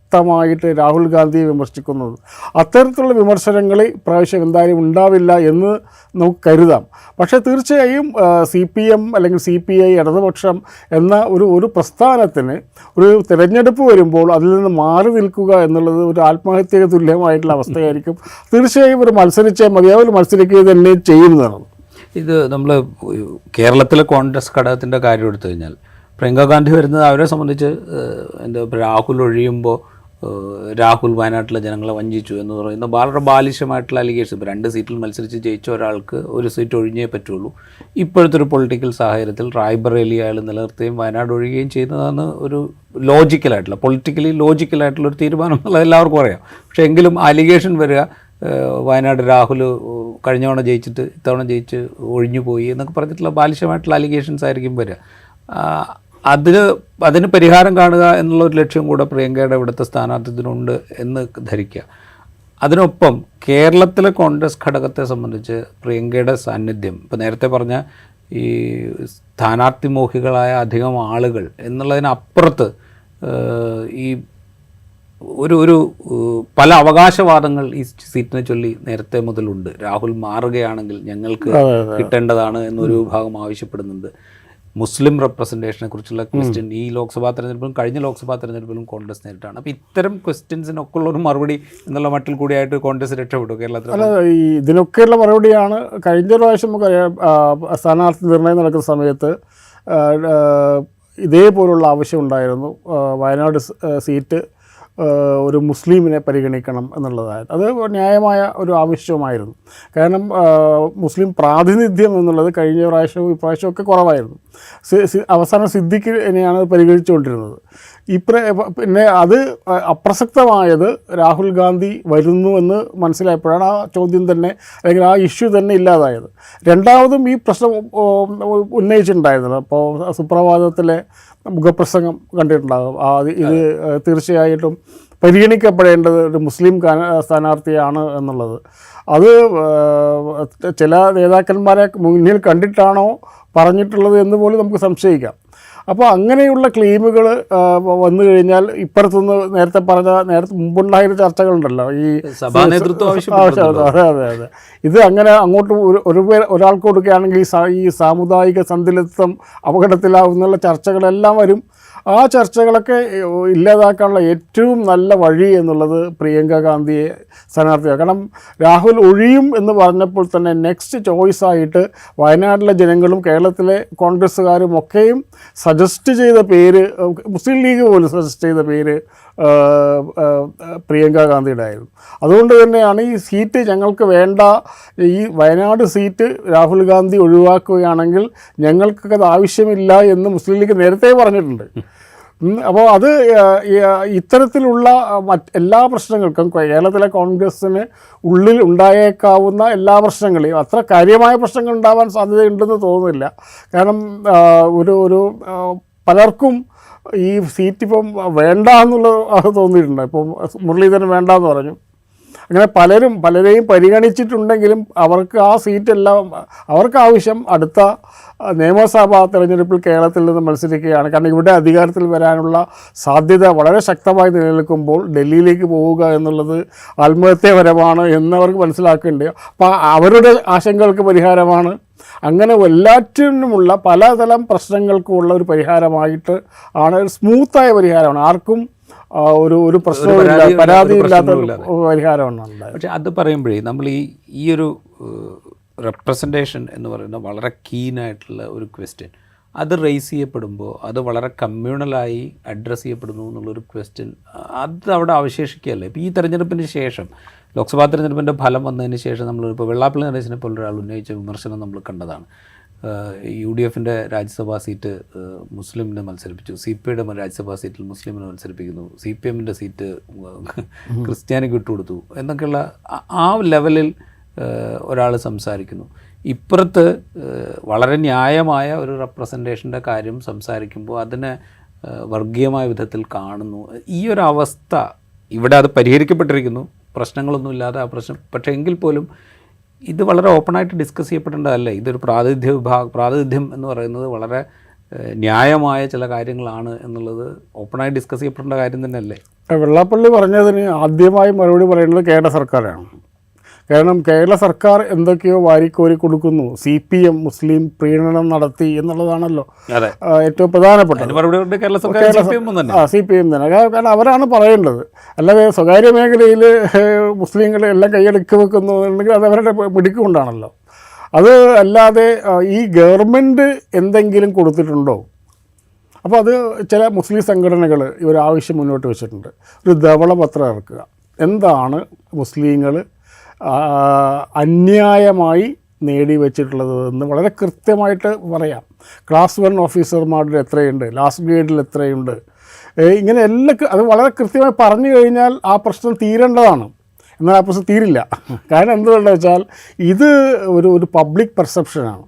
ശക്തമായിട്ട് രാഹുൽ ഗാന്ധിയെ വിമർശിക്കുന്നത്. അത്തരത്തിലുള്ള വിമർശനങ്ങൾ ഇപ്രാവശ്യം എന്തായാലും ഉണ്ടാവില്ല എന്ന് നമുക്ക് കരുതാം. പക്ഷേ തീർച്ചയായും സി പി എം അല്ലെങ്കിൽ സി പി ഐ ഇടതുപക്ഷം എന്ന ഒരു ഒരു പ്രസ്ഥാനത്തിന് ഒരു തിരഞ്ഞെടുപ്പ് വരുമ്പോൾ അതിൽ നിന്ന് മാറി നിൽക്കുക എന്നുള്ളത് ഒരു ആത്മഹത്യക്ക് തുല്യമായിട്ടുള്ള അവസ്ഥയായിരിക്കും. തീർച്ചയായും ഒരു മത്സരിച്ചേ മതിയാവും ഒരു മത്സരിക്കുക തന്നെ ചെയ്യുന്നതാണ്. ഇത് നമ്മൾ കേരളത്തിലെ കോൺഗ്രസ് ഘടകത്തിന്റെ കാര്യം എടുത്തു കഴിഞ്ഞാൽ പ്രിയങ്ക ഗാന്ധി വരുന്നത് അവരെ സംബന്ധിച്ച് എന്താ രാഹുൽ ഒഴിയുമ്പോൾ രാഹുൽ വയനാട്ടിലെ ജനങ്ങളെ വഞ്ചിച്ചു എന്ന് പറയുന്ന വളരെ ബാലിശമായിട്ടുള്ള അലിഗേഷൻ ഇപ്പോൾ രണ്ട് സീറ്റിൽ മത്സരിച്ച് ജയിച്ച ഒരാൾക്ക് ഒരു സീറ്റ് ഒഴിഞ്ഞേ പറ്റുള്ളൂ. ഇപ്പോഴത്തെ ഒരു പൊളിറ്റിക്കൽ സാഹചര്യത്തിൽ റായ്ബറേലി അയാൾ നിലനിർത്തുകയും വയനാട് ഒഴിയുകയും ചെയ്യുന്നതാണ് ഒരു ലോജിക്കലായിട്ടുള്ള പൊളിറ്റിക്കലി ലോജിക്കലായിട്ടുള്ള ഒരു തീരുമാനം എന്നുള്ളത് എല്ലാവർക്കും അറിയാം. പക്ഷേ എങ്കിലും അലിഗേഷൻ വരിക വയനാട് രാഹുൽ കഴിഞ്ഞ തവണ ജയിച്ചിട്ട് ഇത്തവണ ജയിച്ച് ഒഴിഞ്ഞു പോയി എന്നൊക്കെ പറഞ്ഞിട്ടുള്ള ബാലിശമായിട്ടുള്ള അലിഗേഷൻസ് ആയിരിക്കും വരിക. അതിന് അതിന് പരിഹാരം കാണുക എന്നുള്ള ഒരു ലക്ഷ്യം കൂടെ പ്രിയങ്കയുടെ ഇവിടുത്തെ സ്ഥാനാർത്ഥിത്വത്തിനുണ്ട് എന്ന് ധരിക്കുക. അതിനൊപ്പം കേരളത്തിലെ കോൺഗ്രസ് ഘടകത്തെ സംബന്ധിച്ച് പ്രിയങ്കയുടെ സാന്നിധ്യം ഇപ്പോൾ നേരത്തെ പറഞ്ഞ ഈ സ്ഥാനാർത്ഥിമോഹികളായ അധികം ആളുകൾ എന്നുള്ളതിനപ്പുറത്ത് ഈ ഒരു ഒരു പല അവകാശവാദങ്ങൾ ഈ സീറ്റിനെ ചൊല്ലി നേരത്തെ മുതലുണ്ട്. രാഹുൽ മാറുകയാണെങ്കിൽ ഞങ്ങൾക്ക് കിട്ടേണ്ടതാണ് എന്നൊരു വിഭാഗം ആവശ്യപ്പെടുന്നുണ്ട്. മുസ്ലിം റെപ്രസെന്റേഷനെ കുറിച്ചുള്ള ക്വസ്റ്റ്യൻ ഈ ലോക്സഭാ തെരഞ്ഞെടുപ്പിലും കഴിഞ്ഞ ലോക്സഭാ തെരഞ്ഞെടുപ്പിലും കോൺഗ്രസ് നേരിട്ടാണ്. അപ്പോൾ ഇത്തരം ക്വസ്റ്റ്യൻസിനൊക്കെ ഉള്ള ഒരു മറുപടി എന്നുള്ള മട്ടിൽ കൂടിയായിട്ട് കോൺഗ്രസ് രക്ഷപ്പെട്ടു കേരളത്തിൽ അല്ല ഈ ഇതിനൊക്കെയുള്ള മറുപടിയാണ് കഴിഞ്ഞ പ്രാവശ്യം നമുക്കറിയാം സ്ഥാനാർത്ഥി നിർണയം നടക്കുന്ന സമയത്ത് ഇതേപോലുള്ള ആവശ്യം ഉണ്ടായിരുന്നു. വയനാട് സീറ്റ് ഒരു മുസ്ലിമിനെ പരിഗണിക്കണം എന്നുള്ളതായിരുന്നു അത് ന്യായമായ ഒരു ആവശ്യമായിരുന്നു കാരണം മുസ്ലിം പ്രാതിനിധ്യം എന്നുള്ളത് കഴിഞ്ഞ പ്രാവശ്യവും ഇപ്രാവശ്യവും ഒക്കെ കുറവായിരുന്നു. അവസാന സിദ്ദിഖിനെയാണ് പരിഗണിച്ചുകൊണ്ടിരുന്നത്. ഇപ്ര പിന്നെ അത് അപ്രസക്തമായത് രാഹുൽ ഗാന്ധി വരുന്നുവെന്ന് മനസ്സിലായപ്പോഴാണ് ആ ചോദ്യം തന്നെ അല്ലെങ്കിൽ ആ ഇഷ്യൂ തന്നെ ഇല്ലാതായത്. രണ്ടാമതും ഈ പ്രശ്നം ഓ, ഉന്നയിച്ചിട്ടുണ്ടായിരുന്നില്ല അപ്പോൾ സുപ്രഭാതത്തിലെ മുഖപ്രസംഗം കണ്ടിട്ടുണ്ടാകും. ആ ഇത് തീർച്ചയായിട്ടും പരിഗണിക്കപ്പെടേണ്ടത് ഒരു മുസ്ലിം സ്ഥാനാർത്ഥിയാണ് എന്നുള്ളത്. അത് ചില നേതാക്കന്മാരെ മുന്നിൽ കണ്ടിട്ടാണോ പറഞ്ഞിട്ടുള്ളത് എന്ന് പോലും നമുക്ക് സംശയിക്കാം. അപ്പോൾ അങ്ങനെയുള്ള ക്ലെയിമുകൾ വന്നു കഴിഞ്ഞാൽ ഇപ്പുറത്തുനിന്ന് നേരത്തെ പറഞ്ഞ നേരത്തെ മുമ്പുണ്ടായിരുന്ന ചർച്ചകളുണ്ടല്ലോ. ഈ സഭാ നേതൃത്വം ആവശ്യം അതെ അതെ അതെ. ഇത് അങ്ങനെ അങ്ങോട്ട് ഒരു ഒരു ഒരാൾക്ക് കൊടുക്കുകയാണെങ്കിൽ ഈ സാമുദായിക സന്തുലിതത്വം അപകടത്തിലാവുന്നുള്ള ചർച്ചകളെല്ലാം വരും. ആ ചർച്ചകളൊക്കെ ഇല്ലാതാക്കാനുള്ള ഏറ്റവും നല്ല വഴി എന്നുള്ളത് പ്രിയങ്ക ഗാന്ധിയെ സ്ഥാനാർത്ഥിയാണ് കാരണം രാഹുൽ ഒഴിയും എന്ന് പറഞ്ഞപ്പോൾ തന്നെ നെക്സ്റ്റ് ചോയ്സ് ആയിട്ട് വയനാട്ടിലെ ജനങ്ങളും കേരളത്തിലെ കോൺഗ്രസ്സുകാരും ഒക്കെയും സജസ്റ്റ് ചെയ്ത പേര് മുസ്ലിം ലീഗ് പോലും സജസ്റ്റ് ചെയ്ത പേര് പ്രിയങ്ക ഗാന്ധിയുടെ ആയിരുന്നു. അതുകൊണ്ട് തന്നെയാണ് ഈ സീറ്റ് ഞങ്ങൾക്ക് വേണ്ട ഈ വയനാട് സീറ്റ് രാഹുൽ ഗാന്ധി ഒഴിവാക്കുകയാണെങ്കിൽ ഞങ്ങൾക്കത് ആവശ്യമില്ല എന്ന് മുസ്ലിം ലീഗ് നേരത്തെ പറഞ്ഞിട്ടുണ്ട്. അപ്പോൾ അത് ഇത്തരത്തിലുള്ള മറ്റ് എല്ലാ പ്രശ്നങ്ങൾക്കും കേരളത്തിലെ കോൺഗ്രസ്സിന് ഉള്ളിൽ ഉണ്ടായേക്കാവുന്ന എല്ലാ പ്രശ്നങ്ങളെയും അത്ര കാര്യമായ പ്രശ്നങ്ങൾ ഉണ്ടാവാൻ സാധ്യതയുണ്ടെന്ന് തോന്നുന്നില്ല. കാരണം ഒരു ഒരു പലർക്കും ഈ സീറ്റ് ഇപ്പം വേണ്ട എന്നുള്ള തോന്നിയിട്ടുണ്ട്. ഇപ്പം മുരളീധരൻ വേണ്ട എന്ന് പറഞ്ഞു. അങ്ങനെ പലരും പലരെയും പരിഗണിച്ചിട്ടുണ്ടെങ്കിലും അവർക്ക് ആ സീറ്റെല്ലാം അവർക്ക് ആവശ്യം അടുത്ത നിയമസഭാ തെരഞ്ഞെടുപ്പിൽ കേരളത്തിൽ നിന്ന് മത്സരിക്കുകയാണ്. കാരണം ഇവിടെ അധികാരത്തിൽ വരാനുള്ള സാധ്യത വളരെ ശക്തമായി നിലനിൽക്കുമ്പോൾ ഡൽഹിയിലേക്ക് പോവുക എന്നുള്ളത് ആത്മഹത്യാപരമാണ് എന്നവർക്ക് മനസ്സിലാക്കേണ്ടത് അപ്പോൾ അവരുടെ ആശങ്കകൾക്ക് പരിഹാരമാണ് അങ്ങനെ എല്ലാറ്റിനുമുള്ള പലതരം പ്രശ്നങ്ങൾക്കുമുള്ള ഒരു പരിഹാരമായിട്ട് ആണ് സ്മൂത്തായ പരിഹാരമാണ്. ആർക്കും ഒരു ഒരു പ്രശ്നവും പരാതി ഇല്ലാത്ത, പരാതിയില്ലാത്ത പരിഹാരമാണ് പക്ഷേ പക്ഷെ അത് പറയുമ്പോഴേ നമ്മൾ ഈ ഈ ഒരു റെപ്രസെന്റേഷൻ എന്ന് പറയുന്ന വളരെ കീനായിട്ടുള്ള ഒരു ക്വസ്റ്റ്യൻ അത് റേസ് ചെയ്യപ്പെടുമ്പോൾ അത് വളരെ കമ്മ്യൂണലായി അഡ്രസ്സ് ചെയ്യപ്പെടുന്നു എന്നുള്ളൊരു ക്വസ്റ്റ്യൻ അത് അവിടെ അവശേഷിക്കുകയല്ലേ? ഇപ്പോൾ ഈ തെരഞ്ഞെടുപ്പിന് ശേഷം ലോക്സഭാ തെരഞ്ഞെടുപ്പിന്റെ ഫലം വന്നതിന് ശേഷം നമ്മൾ ഇപ്പോൾ വെള്ളാപ്പള്ളി നടേശനെ പോലെ ഒരാൾ ഉന്നയിച്ച വിമർശനം നമ്മൾ കണ്ടതാണ്. യു ഡി എഫിന്റെ രാജ്യസഭാ സീറ്റ് മുസ്ലിമിനെ മത്സരിപ്പിച്ചു. സി പി ഐയുടെ രാജ്യസഭാ സീറ്റിൽ മുസ്ലിമിനെ മത്സരിപ്പിക്കുന്നു. സി പി എമ്മിന്റെ സീറ്റ് ക്രിസ്ത്യാനിക്ക് വിട്ടുകൊടുത്തു. എന്നൊക്കെയുള്ള ആ- ആ ലെവലിൽ ഒരാൾ സംസാരിക്കുന്നു. ഇപ്പുറത്ത് വളരെ ന്യായമായ ഒരു റെപ്രസെന്റേഷന്റെ കാര്യം സംസാരിക്കുമ്പോൾ അതിനെ വർഗീയമായ വിധത്തിൽ കാണുന്നു. ഈ ഒരു അവസ്ഥ ഇവിടെ അത് പരിഹരിക്കപ്പെട്ടിരിക്കുന്നു. പ്രശ്നങ്ങളൊന്നുമില്ലാതെ ആ പ്രശ്നം. പക്ഷേ എങ്കിൽ പോലും ഇത് വളരെ ഓപ്പണായിട്ട് ഡിസ്കസ് ചെയ്യപ്പെടേണ്ടതല്ലേ. ഇതൊരു പ്രാതിനിധ്യ വിഭാഗം പ്രാതിനിധ്യം എന്ന് പറയുന്നത് വളരെ ന്യായമായ ചില കാര്യങ്ങളാണ് എന്നുള്ളത് ഓപ്പണായി ഡിസ്കസ് ചെയ്യപ്പെടേണ്ട കാര്യം തന്നെയല്ലേ? വെള്ളാപ്പള്ളി പറഞ്ഞതിന് ആദ്യമായി മറുപടി പറയുന്നത് കേരള സർക്കാരാണ്. കാരണം കേരള സർക്കാർ എന്തൊക്കെയോ വാരിക്കോരി കൊടുക്കുന്നു. സി പി എം മുസ്ലിം പ്രീണനം നടത്തി എന്നുള്ളതാണല്ലോ. ഏറ്റവും ആ സി പി എം തന്നെ. കാരണം അവരാണ് പറയേണ്ടത്. അല്ലാതെ സ്വകാര്യ മേഖലയിൽ മുസ്ലിങ്ങൾ എല്ലാം കൈയടക്കി വെക്കുന്നു എന്നുണ്ടെങ്കിൽ അത് അവരുടെ മിടുക്ക് കൊണ്ടാണല്ലോ അത് അല്ലാതെ ഈ ഗവൺമെന്റ് എന്തെങ്കിലും കൊടുത്തിട്ടുണ്ടോ? അപ്പോൾ അത് ചില മുസ്ലിം സംഘടനകൾ ആവശ്യം മുന്നോട്ട് വെച്ചിട്ടുണ്ട്. ഒരു ധവളപത്രം ഇറക്കുക. എന്താണ് മുസ്ലിങ്ങൾ അന്യായമായി നേടി വെച്ചിട്ടുള്ളത് എന്ന് വളരെ കൃത്യമായിട്ട് പറയാം. ക്ലാസ് വൺ ഓഫീസർമാരുടെ എത്രയുണ്ട്? ലാസ്റ്റ് ഗ്രേഡിൽ എത്രയുണ്ട്? ഇങ്ങനെ എല്ലാ അത് വളരെ കൃത്യമായി പറഞ്ഞു കഴിഞ്ഞാൽ ആ പ്രശ്നം തീരേണ്ടതാണ്. എന്നാൽ ആ പ്രശ്നം തീരില്ല. കാരണം എന്തുകൊണ്ടെന്ന് വെച്ചാൽ ഇത് ഒരു ഒരു പബ്ലിക് പെർസെപ്ഷനാണ്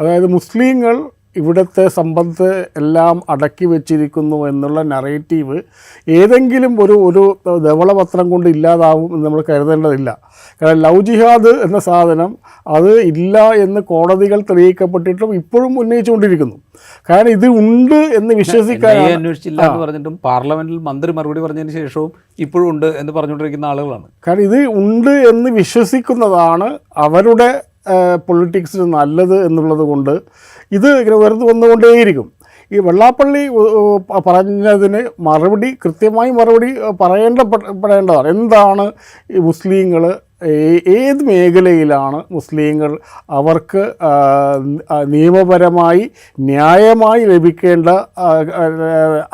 അതായത് മുസ്ലിങ്ങൾ ഇവിടുത്തെ സമ്പത്ത് എല്ലാം അടക്കി വെച്ചിരിക്കുന്നു എന്നുള്ള നറേറ്റീവ് ഏതെങ്കിലും ഒരു ഒരു ധവളപത്രം കൊണ്ട് ഇല്ലാതാവും എന്ന് നമ്മൾ കരുതേണ്ടതില്ല. കാരണം ലവ് ജിഹാദ് എന്ന സാധനം അത് ഇല്ല എന്ന് കോടതികൾ തെളിയിക്കപ്പെട്ടിട്ടും ഇപ്പോഴും ഉന്നയിച്ചുകൊണ്ടിരിക്കുന്നു. കാരണം ഇത് ഉണ്ട് എന്ന് വിശ്വസിക്കാൻ അന്വേഷിച്ചില്ല എന്ന് പറഞ്ഞിട്ടും പാർലമെന്റിൽ മന്ത്രി മറുപടി പറഞ്ഞതിന് ശേഷവും ഇപ്പോഴും ഉണ്ട് എന്ന് പറഞ്ഞുകൊണ്ടിരിക്കുന്ന ആളുകളാണ്. കാരണം ഇത് ഉണ്ട് എന്ന് വിശ്വസിക്കുന്നതാണ് അവരുടെ പൊളിറ്റിക്സിന് നല്ലത് എന്നുള്ളത് കൊണ്ട് ഇത് ഇങ്ങനെ ഉയർന്നു വന്നുകൊണ്ടേയിരിക്കും. ഈ വെള്ളാപ്പള്ളി പറഞ്ഞതിന് മറുപടി കൃത്യമായി മറുപടി പറയേണ്ടപ്പെടേണ്ടതാണ് പറയേണ്ട എന്താണ് ഈ മുസ്ലിങ്ങൾ ഏത് മേഖലയിലാണ് മുസ്ലിങ്ങൾ അവർക്ക് നിയമപരമായി ന്യായമായി ലഭിക്കേണ്ട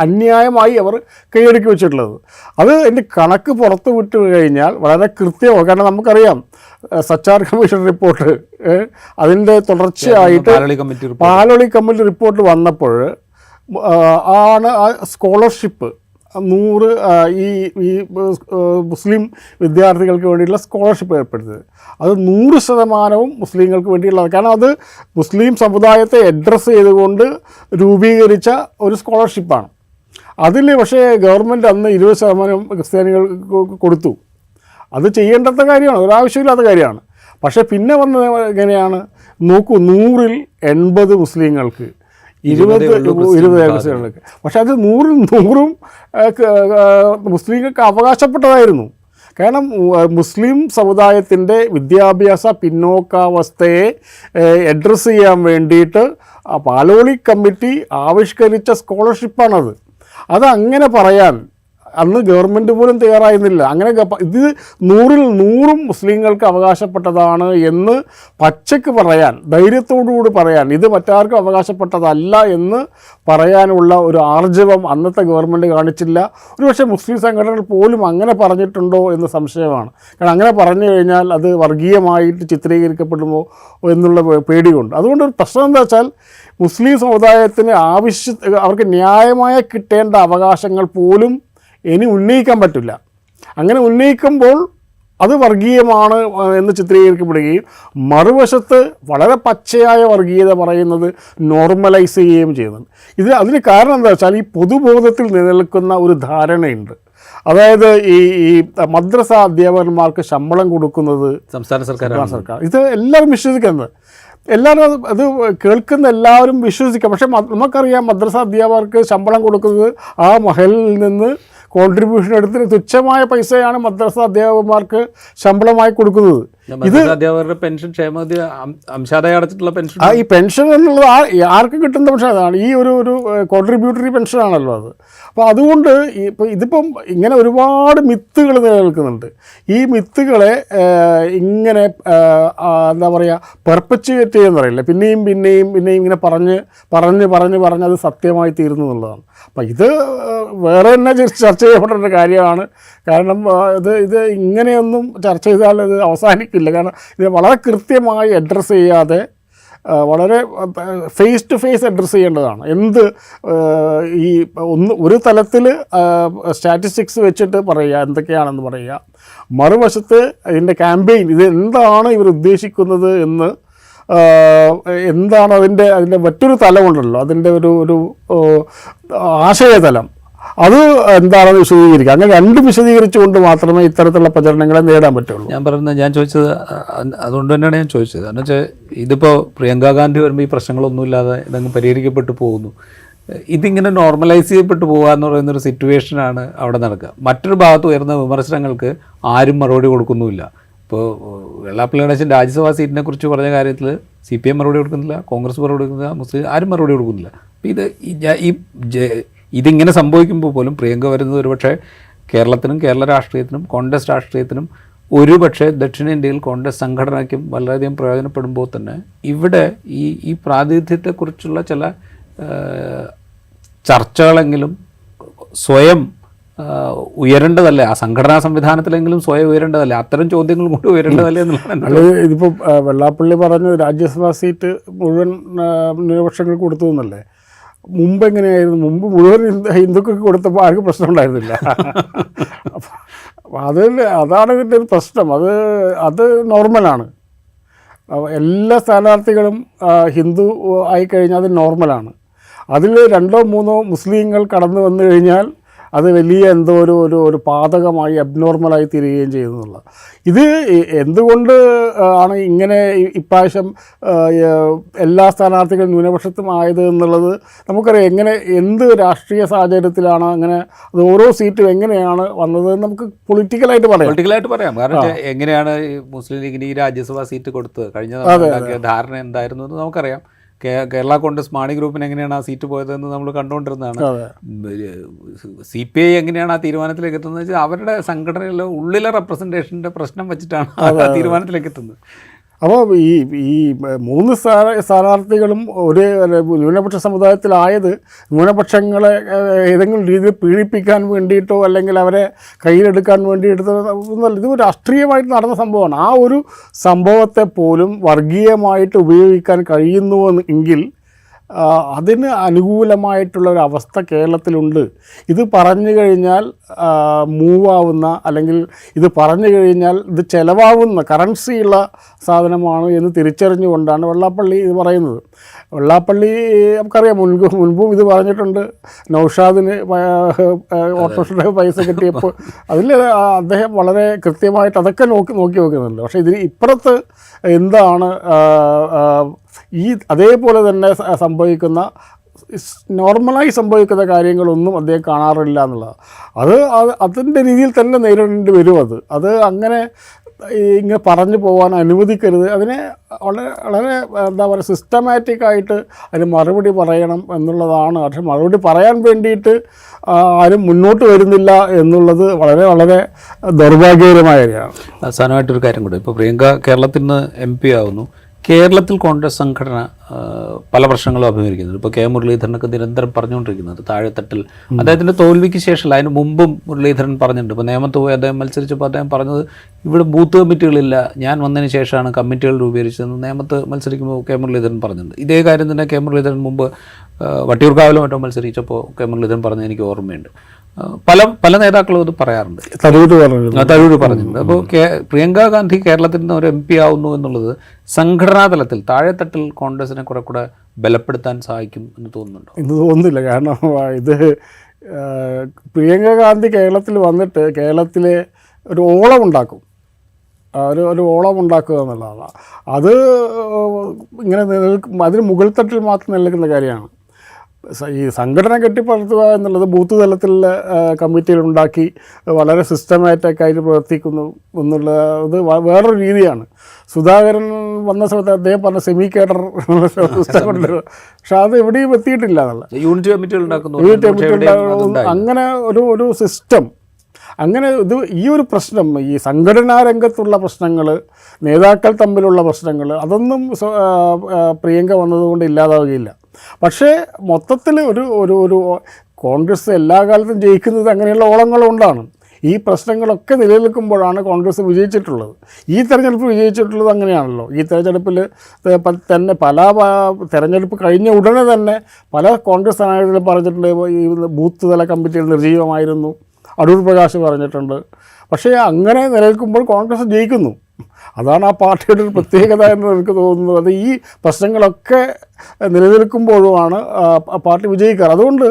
അന്യായമായി അവർ കൈയടക്കി വെച്ചിട്ടുള്ളത്? അത് എന്റെ കണക്ക് പുറത്തു വിട്ടു കഴിഞ്ഞാൽ വളരെ കൃത്യമാണ് കാരണം നമുക്കറിയാം സച്ചാർ കമ്മീഷൻ റിപ്പോർട്ട് അതിന്റെ തുടർച്ചയായിട്ട് പാലോളി കമ്മിറ്റി റിപ്പോർട്ട്. വന്നപ്പോൾ ആണ് ആ സ്കോളർഷിപ്പ് നൂറ് ഈ ഈ മുസ്ലിം വിദ്യാർത്ഥികൾക്ക് വേണ്ടിയിട്ടുള്ള സ്കോളർഷിപ്പ് ഏർപ്പെടുത്തിയത്. അത് നൂറ് ശതമാനവും മുസ്ലിങ്ങൾക്ക് വേണ്ടിയുള്ളതാണ് കാരണം അത് മുസ്ലിം സമുദായത്തെ അഡ്രസ്സ് ചെയ്തുകൊണ്ട് രൂപീകരിച്ച ഒരു സ്കോളർഷിപ്പാണ് അതിൽ പക്ഷേ ഗവൺമെന്റ് അന്ന് ഇരുപത് ശതമാനം ക്രിസ്ത്യാനികൾക്ക് കൊടുത്തു. അത് ചെയ്യേണ്ടാത്ത കാര്യമാണ്. ഒരാവശ്യമില്ലാത്ത കാര്യമാണ്. പക്ഷേ പിന്നെ വന്നത് എങ്ങനെയാണ്? നോക്കൂ നൂറിൽ എൺപത് മുസ്ലിങ്ങൾക്ക് ഇരുപത് ഇരുപത് ക്രിസ്ത്യാനികൾക്ക്. പക്ഷെ അത് നൂറും നൂറും മുസ്ലിങ്ങൾക്ക് അവകാശപ്പെട്ടതായിരുന്നു. കാരണം മുസ്ലിം സമുദായത്തിന്റെ വിദ്യാഭ്യാസ പിന്നോക്കാവസ്ഥയെ അഡ്രസ്സ് ചെയ്യാൻ വേണ്ടിയിട്ട് പാലോളി കമ്മിറ്റി ആവിഷ്കരിച്ച സ്കോളർഷിപ്പാണത് അത് അങ്ങനെ പറയാൻ അന്ന് ഗവൺമെന്റ് പോലും തയ്യാറായിരുന്നില്ല. അങ്ങനെ ഇത് നൂറിൽ നൂറും മുസ്ലിങ്ങൾക്ക് അവകാശപ്പെട്ടതാണ് എന്ന് പച്ചയ്ക്ക് പറയാൻ ധൈര്യത്തോടുകൂടി പറയാൻ ഇത് മറ്റാർക്കും അവകാശപ്പെട്ടതല്ല എന്ന് പറയാനുള്ള ഒരു ആർജവം അന്നത്തെ ഗവൺമെന്റ് കാണിച്ചില്ല. ഒരുപക്ഷെ മുസ്ലിം സംഘടനകൾ പോലും അങ്ങനെ പറഞ്ഞിട്ടുണ്ടോ എന്ന് സംശയമാണ്. കാരണം അങ്ങനെ പറഞ്ഞു കഴിഞ്ഞാൽ അത് വർഗീയമായിട്ട് ചിത്രീകരിക്കപ്പെടുമോ എന്നുള്ള പേടിയുണ്ട്. അതുകൊണ്ട് ഒരു പ്രശ്നം എന്താ വെച്ചാൽ മുസ്ലിം സമുദായത്തിന് ആവശ്യ അവർക്ക് ന്യായമായ കിട്ടേണ്ട അവകാശങ്ങൾ പോലും ഇനി ഉന്നയിക്കാൻ പറ്റില്ല. അങ്ങനെ ഉന്നയിക്കുമ്പോൾ അത് വർഗീയമാണ് എന്ന് ചിത്രീകരിക്കപ്പെടുകയും മറുവശത്ത് വളരെ പച്ചയായ വർഗീയത പറയുന്നത് നോർമലൈസ് ചെയ്യുകയും ചെയ്യുന്നുണ്ട്. ഇത് അതിന് കാരണം എന്താ വെച്ചാൽ ഈ പൊതുബോധത്തിൽ നിലനിൽക്കുന്ന ഒരു ധാരണയുണ്ട്. അതായത് ഈ ഈ മദ്രസ അധ്യാപകന്മാർക്ക് ശമ്പളം കൊടുക്കുന്നത് സംസ്ഥാന സർക്കാരാണ്. സർക്കാർ. ഇത് എല്ലാവരും വിശ്വസിക്കുന്നത്. എല്ലാവരും അത് അത് കേൾക്കുന്ന എല്ലാവരും വിശ്വസിക്കാം പക്ഷേ നമുക്കറിയാം മദ്രസ അധ്യാപകർക്ക് ശമ്പളം കൊടുക്കുന്നത് ആ മഹലിൽ നിന്ന് കോൺട്രിബ്യൂഷൻ എടുത്തിട്ട് തുച്ഛമായ പൈസയാണ് മദ്രസ അധ്യാപകന്മാർക്ക് ശമ്പളമായി കൊടുക്കുന്നത്. അധ്യാപകരുടെ പെൻഷൻ ക്ഷേമനിധി അംശാദായി അടച്ചിട്ടുള്ള പെൻഷൻ ആ ഈ പെൻഷൻ എന്നുള്ളത് ആ ആർക്ക് കിട്ടുന്ന പക്ഷേ അതാണ്. ഈ ഒരു ഒരു കോൺട്രിബ്യൂട്ടറി പെൻഷൻ ആണല്ലോ അത്. അപ്പോൾ അതുകൊണ്ട് ഇപ്പോൾ ഇതിപ്പം ഇങ്ങനെ ഒരുപാട് മിത്തുകൾ നിലനിൽക്കുന്നുണ്ട്. ഈ മിത്തുകളെ ഇങ്ങനെ എന്താ പറയുക പെർപ്പച്ചുവേറ്റ് ചെയ്യുന്ന പറയില്ല പിന്നെയും പിന്നെയും പിന്നെയും ഇങ്ങനെ പറഞ്ഞ് പറഞ്ഞ് പറഞ്ഞ് പറഞ്ഞ് അത് സത്യമായി തീരുന്നു എന്നുള്ളതാണ്. അപ്പം ഇത് വേറെ തന്നെ ചർച്ച ചെയ്യപ്പെടേണ്ട കാര്യമാണ്. കാരണം ഇത് ഇത് ഇങ്ങനെയൊന്നും ചർച്ച ചെയ്താൽ ഇത് അവസാനിക്കില്ല. കാരണം ഇത് വളരെ കൃത്യമായി അഡ്രസ്സ് ചെയ്യാതെ വളരെ ഫേസ് ടു ഫേസ് അഡ്രസ്സ് ചെയ്യേണ്ടതാണ്. എന്ത് ഈ ഒന്ന് ഒരു തലത്തിൽ സ്റ്റാറ്റിസ്റ്റിക്സ് വെച്ചിട്ട് പറയുക എന്തൊക്കെയാണെന്ന് പറയുക. മറുവശത്ത് ഇതിന്റെ ക്യാമ്പയിൻ ഇത് എന്താണ് ഇവർ ഉദ്ദേശിക്കുന്നത് എന്ന് എന്താണ് അതിന്റെ അതിന്റെ മറ്റൊരു തലമുണ്ടല്ലോ. അതിന്റെ ഒരു ഒരു ആശയതലം. അത് എന്താണെന്ന് വിശദീകരിക്കുക അങ്ങനെ രണ്ടും വിശദീകരിച്ചുകൊണ്ട് മാത്രമേ ഇത്തരത്തിലുള്ള പ്രചരണങ്ങളെ നേടാൻ പറ്റുള്ളൂ. ഞാൻ പറയുന്നത് ഞാൻ ചോദിച്ചത് അതുകൊണ്ട് തന്നെയാണ് ഞാൻ ചോദിച്ചത്. കാരണം വെച്ചാൽ ഇതിപ്പോൾ പ്രിയങ്ക ഗാന്ധി വരുമ്പോൾ ഈ പ്രശ്നങ്ങളൊന്നുമില്ലാതെ ഇതങ്ങ് പരിഹരിക്കപ്പെട്ടു പോകുന്നു. ഇതിങ്ങനെ നോർമലൈസ് ചെയ്യപ്പെട്ടു പോകുക എന്ന് പറയുന്ന ഒരു സിറ്റുവേഷനാണ് അവിടെ നടക്കുക. മറ്റൊരു ഭാഗത്ത് ഉയർന്ന വിമർശനങ്ങൾക്ക് ആരും മറുപടി കൊടുക്കുന്നുമില്ല. ഇപ്പോൾ വെള്ളാപ്പള്ളി ഗണേശൻ രാജ്യസഭാ സീറ്റിനെ കുറിച്ച് പറഞ്ഞ കാര്യത്തിൽ സി പി എം മറുപടി കൊടുക്കുന്നില്ല കോൺഗ്രസ് മറുപടി കൊടുക്കുന്നില്ല മുസ്ലിം ആരും മറുപടി കൊടുക്കുന്നില്ല. അപ്പോൾ ഇത് ഈ ഇതിങ്ങനെ സംഭവിക്കുമ്പോൾ പോലും പ്രിയങ്ക വരുന്നത് ഒരുപക്ഷെ കേരളത്തിനും കേരള രാഷ്ട്രീയത്തിനും കോൺഗ്രസ് രാഷ്ട്രീയത്തിനും ഒരുപക്ഷെ ദക്ഷിണേന്ത്യയിൽ കോൺഗ്രസ് സംഘടനയ്ക്കും വളരെയധികം പ്രയോജനപ്പെടുമ്പോൾ തന്നെ ഇവിടെ ഈ ഈ പ്രാതിനിധ്യത്തെക്കുറിച്ചുള്ള ചില ചർച്ചകളെങ്കിലും സ്വയം ഉയരേണ്ടതല്ലേ? ആ സംഘടനാ സംവിധാനത്തിലെങ്കിലും സ്വയം ഉയരേണ്ടതല്ലേ? അത്തരം ചോദ്യങ്ങൾ കൂടി ഉയരേണ്ടതല്ലേ എന്നുള്ളതാണ് അത് ഇതിപ്പോൾ വെള്ളാപ്പള്ളി പറഞ്ഞു രാജ്യസഭാ സീറ്റ് മുഴുവൻ ന്യൂനപക്ഷങ്ങൾ കൊടുത്തു എന്നല്ലേ മുമ്പ് എങ്ങനെയായിരുന്നു? മുമ്പ് മുഴുവൻ ഹിന്ദു- ഹിന്ദുക്കൾക്ക് കൊടുത്തപ്പോൾ ആർക്കും പ്രശ്നം ഉണ്ടായിരുന്നില്ല. അപ്പോൾ അതിൽ അതാണ് ഇതിന്റെ ഒരു പ്രശ്നം. അത് അത് നോർമലാണ് എല്ലാ സ്ഥാനാർത്ഥികളും ഹിന്ദു ആയിക്കഴിഞ്ഞാൽ അത് നോർമലാണ് അതിൽ രണ്ടോ മൂന്നോ മുസ്ലിങ്ങൾ കടന്നു വന്നു കഴിഞ്ഞാൽ അത് വലിയ എന്തോ ഒരു ഒരു ഒരു പാതകമായി അബ്നോർമലായി തീരുകയും ചെയ്യുന്നുള്ള ഇത് എന്തുകൊണ്ട് ആണ് ഇങ്ങനെ ഇപ്രാവശ്യം എല്ലാ സ്ഥാനാർത്ഥികളും ന്യൂനപക്ഷത്തും ആയത് എന്നുള്ളത് നമുക്കറിയാം. എങ്ങനെ എന്ത് രാഷ്ട്രീയ സാഹചര്യത്തിലാണ് അങ്ങനെ അത് ഓരോ സീറ്റും എങ്ങനെയാണ് വന്നത് നമുക്ക് പൊളിറ്റിക്കലായിട്ട് പറയാം. പൊളിറ്റിക്കലായിട്ട് പറയാം. കാരണം എങ്ങനെയാണ് ഈ മുസ്ലിം ലീഗിന് ഈ രാജ്യസഭാ സീറ്റ് കൊടുത്തത്? കഴിഞ്ഞ ധാരണ എന്തായിരുന്നു എന്ന് നമുക്കറിയാം. കേരള കോൺഗ്രസ് മാണി ഗ്രൂപ്പിന് എങ്ങനെയാണ് ആ സീറ്റ് പോയതെന്ന് നമ്മൾ കണ്ടുകൊണ്ടിരുന്നതാണ്. സി പി ഐ എങ്ങനെയാണ് ആ തീരുമാനത്തിലേക്ക് എത്തുന്നത് വെച്ചാൽ അവരുടെ സംഘടനയിലെ ഉള്ളിലെ റെപ്രസെന്റേഷന്റെ പ്രശ്നം വെച്ചിട്ടാണ് ആ തീരുമാനത്തിലേക്ക് എത്തുന്നത്. അപ്പോൾ ഈ ഈ മൂന്ന് സ്ഥാന സ്ഥാനാർത്ഥികളും ഒരു ന്യൂനപക്ഷ സമുദായത്തിലായത് ന്യൂനപക്ഷങ്ങളെ ഏതെങ്കിലും രീതിയിൽ പീഡിപ്പിക്കാൻ വേണ്ടിയിട്ടോ അല്ലെങ്കിൽ അവരെ കയ്യിലെടുക്കാൻ വേണ്ടിയിട്ടോ ഇത് രാഷ്ട്രീയമായിട്ട് നടന്ന സംഭവമാണ്. ആ ഒരു സംഭവത്തെ പോലും വർഗീയമായിട്ട് ഉപയോഗിക്കാൻ കഴിയുന്നു എങ്കിൽ അതിന് അനുകൂലമായിട്ടുള്ള ഒരു അവസ്ഥ കേരളത്തിലുണ്ട്. ഇത് പറഞ്ഞു കഴിഞ്ഞാൽ മൂവാവുന്ന അല്ലെങ്കിൽ ഇത് പറഞ്ഞു കഴിഞ്ഞാൽ ഇത് ചിലവാകുന്ന കറൻസിയുള്ള സാധനമാണ് എന്ന് തിരിച്ചറിഞ്ഞുകൊണ്ടാണ് വെള്ളാപ്പള്ളി ഇത് പറയുന്നത്. വെള്ളാപ്പള്ളി നമുക്കറിയാം മുൻപ് മുൻപും ഇത് പറഞ്ഞിട്ടുണ്ട്. നൗഷാദിന് ഓട്ടോറിക്ഷയുടെ പൈസ കിട്ടിയപ്പോൾ അതിൽ അദ്ദേഹം വളരെ കൃത്യമായിട്ട് അതൊക്കെ നോക്കി നോക്കി വെക്കുന്നുണ്ട്. പക്ഷേ ഇതിന് ഇപ്പുറത്ത് എന്താണ് ഈ അതേപോലെ തന്നെ സംഭവിക്കുന്ന നോർമലായി സംഭവിക്കുന്ന കാര്യങ്ങളൊന്നും അദ്ദേഹം കാണാറില്ല എന്നുള്ളതാണ്. അത് അത് അതിന്റെ രീതിയിൽ തന്നെ നേരിടേണ്ടി വരും അത്. അത് അങ്ങനെ ഇങ്ങനെ പറഞ്ഞു പോകാൻ അനുവദിക്കരുത്. അതിനെ വളരെ വളരെ എന്താ പറയുക സിസ്റ്റമാറ്റിക്കായിട്ട് അതിന് മറുപടി പറയണം എന്നുള്ളതാണ്. പക്ഷെ മറുപടി പറയാൻ വേണ്ടിയിട്ട് ആരും മുന്നോട്ട് വരുന്നില്ല എന്നുള്ളത് വളരെ വളരെ ദൗർഭാഗ്യകരമായ കാര്യമാണ്. അവസാനമായിട്ടൊരു കാര്യം കൂടെ. ഇപ്പോൾ പ്രിയങ്ക കേരളത്തിൽ നിന്ന് എം പി ആവുന്നു. കേരളത്തിൽ കോൺഗ്രസ് സംഘടന പല പ്രശ്നങ്ങളും അഭിമുഖീകരിക്കുന്നുണ്ട്. ഇപ്പോൾ കെ മുരളീധരനൊക്കെ നിരന്തരം പറഞ്ഞുകൊണ്ടിരിക്കുന്നത് താഴെത്തട്ടിൽ. അദ്ദേഹത്തിന്റെ തോൽവിക്ക് ശേഷമല്ല അതിന് മുമ്പും മുരളീധരൻ പറഞ്ഞിട്ടുണ്ട്. ഇപ്പോൾ നിയമത്ത് പോയി അദ്ദേഹം മത്സരിച്ചപ്പോൾ അദ്ദേഹം പറഞ്ഞത് ഇവിടെ ബൂത്ത് കമ്മിറ്റികളില്ല. ഞാൻ വന്നതിന് ശേഷമാണ് കമ്മിറ്റികൾ രൂപീകരിച്ചതെന്ന് നിയമത്ത് മത്സരിക്കുമ്പോൾ കെ മുരളീധരൻ പറഞ്ഞിട്ടുണ്ട്. ഇതേ കാര്യം തന്നെ കെ മുരളീധരൻ മുമ്പ് വട്ടിയൂർക്കാവിലും മറ്റോ മത്സരിച്ചപ്പോൾ കെ മുരളീധരൻ പറഞ്ഞത് എനിക്ക് ഓർമ്മയുണ്ട്. പല പല നേതാക്കളും അത് പറയാറുണ്ട്. തരൂര് പറഞ്ഞു തരൂര് പറഞ്ഞിട്ടുണ്ട്. അപ്പോൾ പ്രിയങ്ക ഗാന്ധി കേരളത്തിൽ നിന്ന് ഒരു എം പി ആവുന്നു എന്നുള്ളത് സംഘടനാ തലത്തിൽ താഴെത്തട്ടിൽ കോൺഗ്രസിനെ കുറെ കൂടെ ബലപ്പെടുത്താൻ സഹായിക്കും എന്ന് തോന്നുന്നുണ്ടോ? ഇത് തോന്നുന്നില്ല. കാരണം ഇത് പ്രിയങ്ക ഗാന്ധി കേരളത്തിൽ വന്നിട്ട് കേരളത്തിലെ ഒരു ഓളം ഉണ്ടാക്കും. ഒരു ഒരു ഓളം ഉണ്ടാക്കുക എന്നുള്ളതാണ്. അത് ഇങ്ങനെ അതിന് മുകൾ തട്ടിൽ മാത്രം നിലനിൽക്കുന്ന കാര്യമാണ്. ഈ സംഘടന കെട്ടിപ്പടുത്തുക എന്നുള്ളത് ബൂത്ത് തലത്തിൽ കമ്മിറ്റികൾ ഉണ്ടാക്കി വളരെ സിസ്റ്റമാറ്റിക് ആയിട്ട് പ്രവർത്തിക്കുന്നു എന്നുള്ള ഇത് വേറൊരു രീതിയാണ്. സുധാകരൻ വന്ന സമയത്ത് അദ്ദേഹം പറഞ്ഞ സെമി കേഡർ സിസ്റ്റം കൊണ്ട് പക്ഷെ അത് എവിടെയും എത്തിയിട്ടില്ല എന്നുള്ള യൂണിറ്റ് കമ്മിറ്റികൾ ഉണ്ടാക്കുന്നു ടെമ്പിൾ എവിടെയും അങ്ങനെ ഒരു ഒരു സിസ്റ്റം അങ്ങനെ ഇത് ഈ ഒരു പ്രശ്നം ഈ സംഘടനാ രംഗത്തുള്ള പ്രശ്നങ്ങൾ നേതാക്കൾ തമ്മിലുള്ള പ്രശ്നങ്ങൾ അതൊന്നും പ്രിയങ്ക വന്നതുകൊണ്ട് ഇല്ലാതാവുകയില്ല. പക്ഷേ മൊത്തത്തിൽ ഒരു ഒരു ഒരു കോൺഗ്രസ് എല്ലാ കാലത്തും ജയിക്കുന്നത് അങ്ങനെയുള്ള ഓളങ്ങൾ കൊണ്ടാണ് ഈ പ്രശ്നങ്ങളൊക്കെ നിലനിൽക്കുമ്പോഴാണ് കോൺഗ്രസ് വിജയിച്ചിട്ടുള്ളത്. ഈ തെരഞ്ഞെടുപ്പ് വിജയിച്ചിട്ടുള്ളത് അങ്ങനെയാണല്ലോ. ഈ തെരഞ്ഞെടുപ്പിൽ തന്നെ പല തെരഞ്ഞെടുപ്പ് കഴിഞ്ഞ ഉടനെ തന്നെ പല കോൺഗ്രസ് സ്ഥാനാർത്ഥികളും പറഞ്ഞിട്ടുണ്ട് ഈ ബൂത്ത് തല കമ്മിറ്റികൾ നിർജീവമായിരുന്നു അടൂർ പ്രകാശ് പറഞ്ഞിട്ടുണ്ട്. പക്ഷേ അങ്ങനെ നിലനിൽക്കുമ്പോൾ കോൺഗ്രസ് ജയിക്കുന്നു. അതാണ് ആ പാർട്ടിയുടെ ഒരു പ്രത്യേകത എന്ന് എനിക്ക് തോന്നുന്നത്. അത് ഈ പ്രശ്നങ്ങളൊക്കെ നിലനിൽക്കുമ്പോഴുമാണ് പാർട്ടി വിജയിക്കാറ്. അതുകൊണ്ട്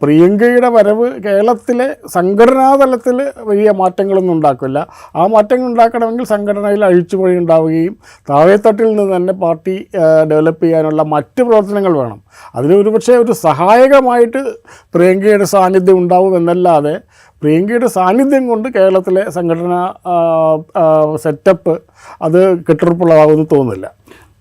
പ്രിയങ്കയുടെ വരവ് കേരളത്തിലെ സംഘടനാ തലത്തിൽ വലിയ മാറ്റങ്ങളൊന്നും ഉണ്ടാക്കില്ല. ആ മാറ്റങ്ങൾ ഉണ്ടാക്കണമെങ്കിൽ സംഘടനയിൽ അഴിച്ചുപൊഴി ഉണ്ടാവുകയും താഴെത്തട്ടിൽ നിന്ന് തന്നെ പാർട്ടി ഡെവലപ്പ് ചെയ്യാനുള്ള മറ്റ് പ്രവർത്തനങ്ങൾ വേണം. അതിന് ഒരുപക്ഷെ ഒരു സഹായകമായിട്ട് പ്രിയങ്കയുടെ സാന്നിധ്യം ഉണ്ടാവും എന്നല്ലാതെ പ്രിയങ്കയുടെ സാന്നിധ്യം കൊണ്ട് കേരളത്തിലെ സംഘടനാ സെറ്റപ്പ് അത് കെട്ടുറപ്പുള്ളതാകുമെന്ന് തോന്നുന്നില്ല.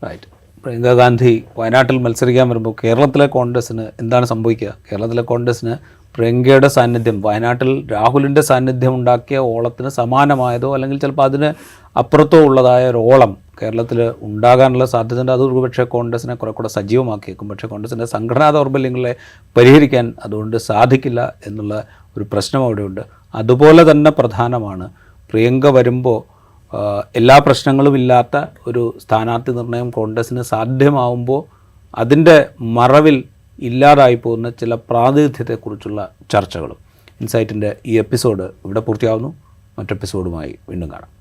റൈറ്റ് പ്രിയങ്ക ഗാന്ധി വയനാട്ടിൽ മത്സരിക്കാൻ വരുമ്പോൾ കേരളത്തിലെ കോൺഗ്രസ്സിന് എന്താണ് സംഭവിക്കുക? കേരളത്തിലെ കോൺഗ്രസ്സിന് പ്രിയങ്കയുടെ സാന്നിധ്യം വയനാട്ടിൽ രാഹുലിന്റെ സാന്നിധ്യം ഉണ്ടാക്കിയ ഓളത്തിന് സമാനമായതോ അല്ലെങ്കിൽ ചിലപ്പോൾ അതിന് അപ്പുറത്തോ ഉള്ളതായ ഒരു ഓളം കേരളത്തിൽ ഉണ്ടാകാനുള്ള സാധ്യതയുണ്ട്. അത് ഒരുപക്ഷെ കോൺഗ്രസിനെ കുറെ കൂടെ സജീവമാക്കിയേക്കും. പക്ഷേ കോൺഗ്രസിന്റെ സംഘടനാ ദൗർബല്യങ്ങളെ പരിഹരിക്കാൻ അതുകൊണ്ട് സാധിക്കില്ല എന്നുള്ള ഒരു പ്രശ്നം അവിടെയുണ്ട്. അതുപോലെ തന്നെ പ്രധാനമാണ് പ്രിയങ്ക വരുമ്പോൾ എല്ലാ പ്രശ്നങ്ങളും ഇല്ലാത്ത ഒരു സ്ഥാനാർത്ഥി നിർണയം കോൺഗ്രസ്സിന് സാധ്യമാവുമ്പോൾ അതിന്റെ മറവിൽ ഇല്ലാതായി പോകുന്ന ചില പ്രാതിനിധ്യത്തെക്കുറിച്ചുള്ള ചർച്ചകളും ഇൻസൈറ്റിന്റെ ഈ എപ്പിസോഡ് ഇവിടെ പൂർത്തിയാവുന്നു. മറ്റെപ്പിസോഡുമായി വീണ്ടും കാണാം.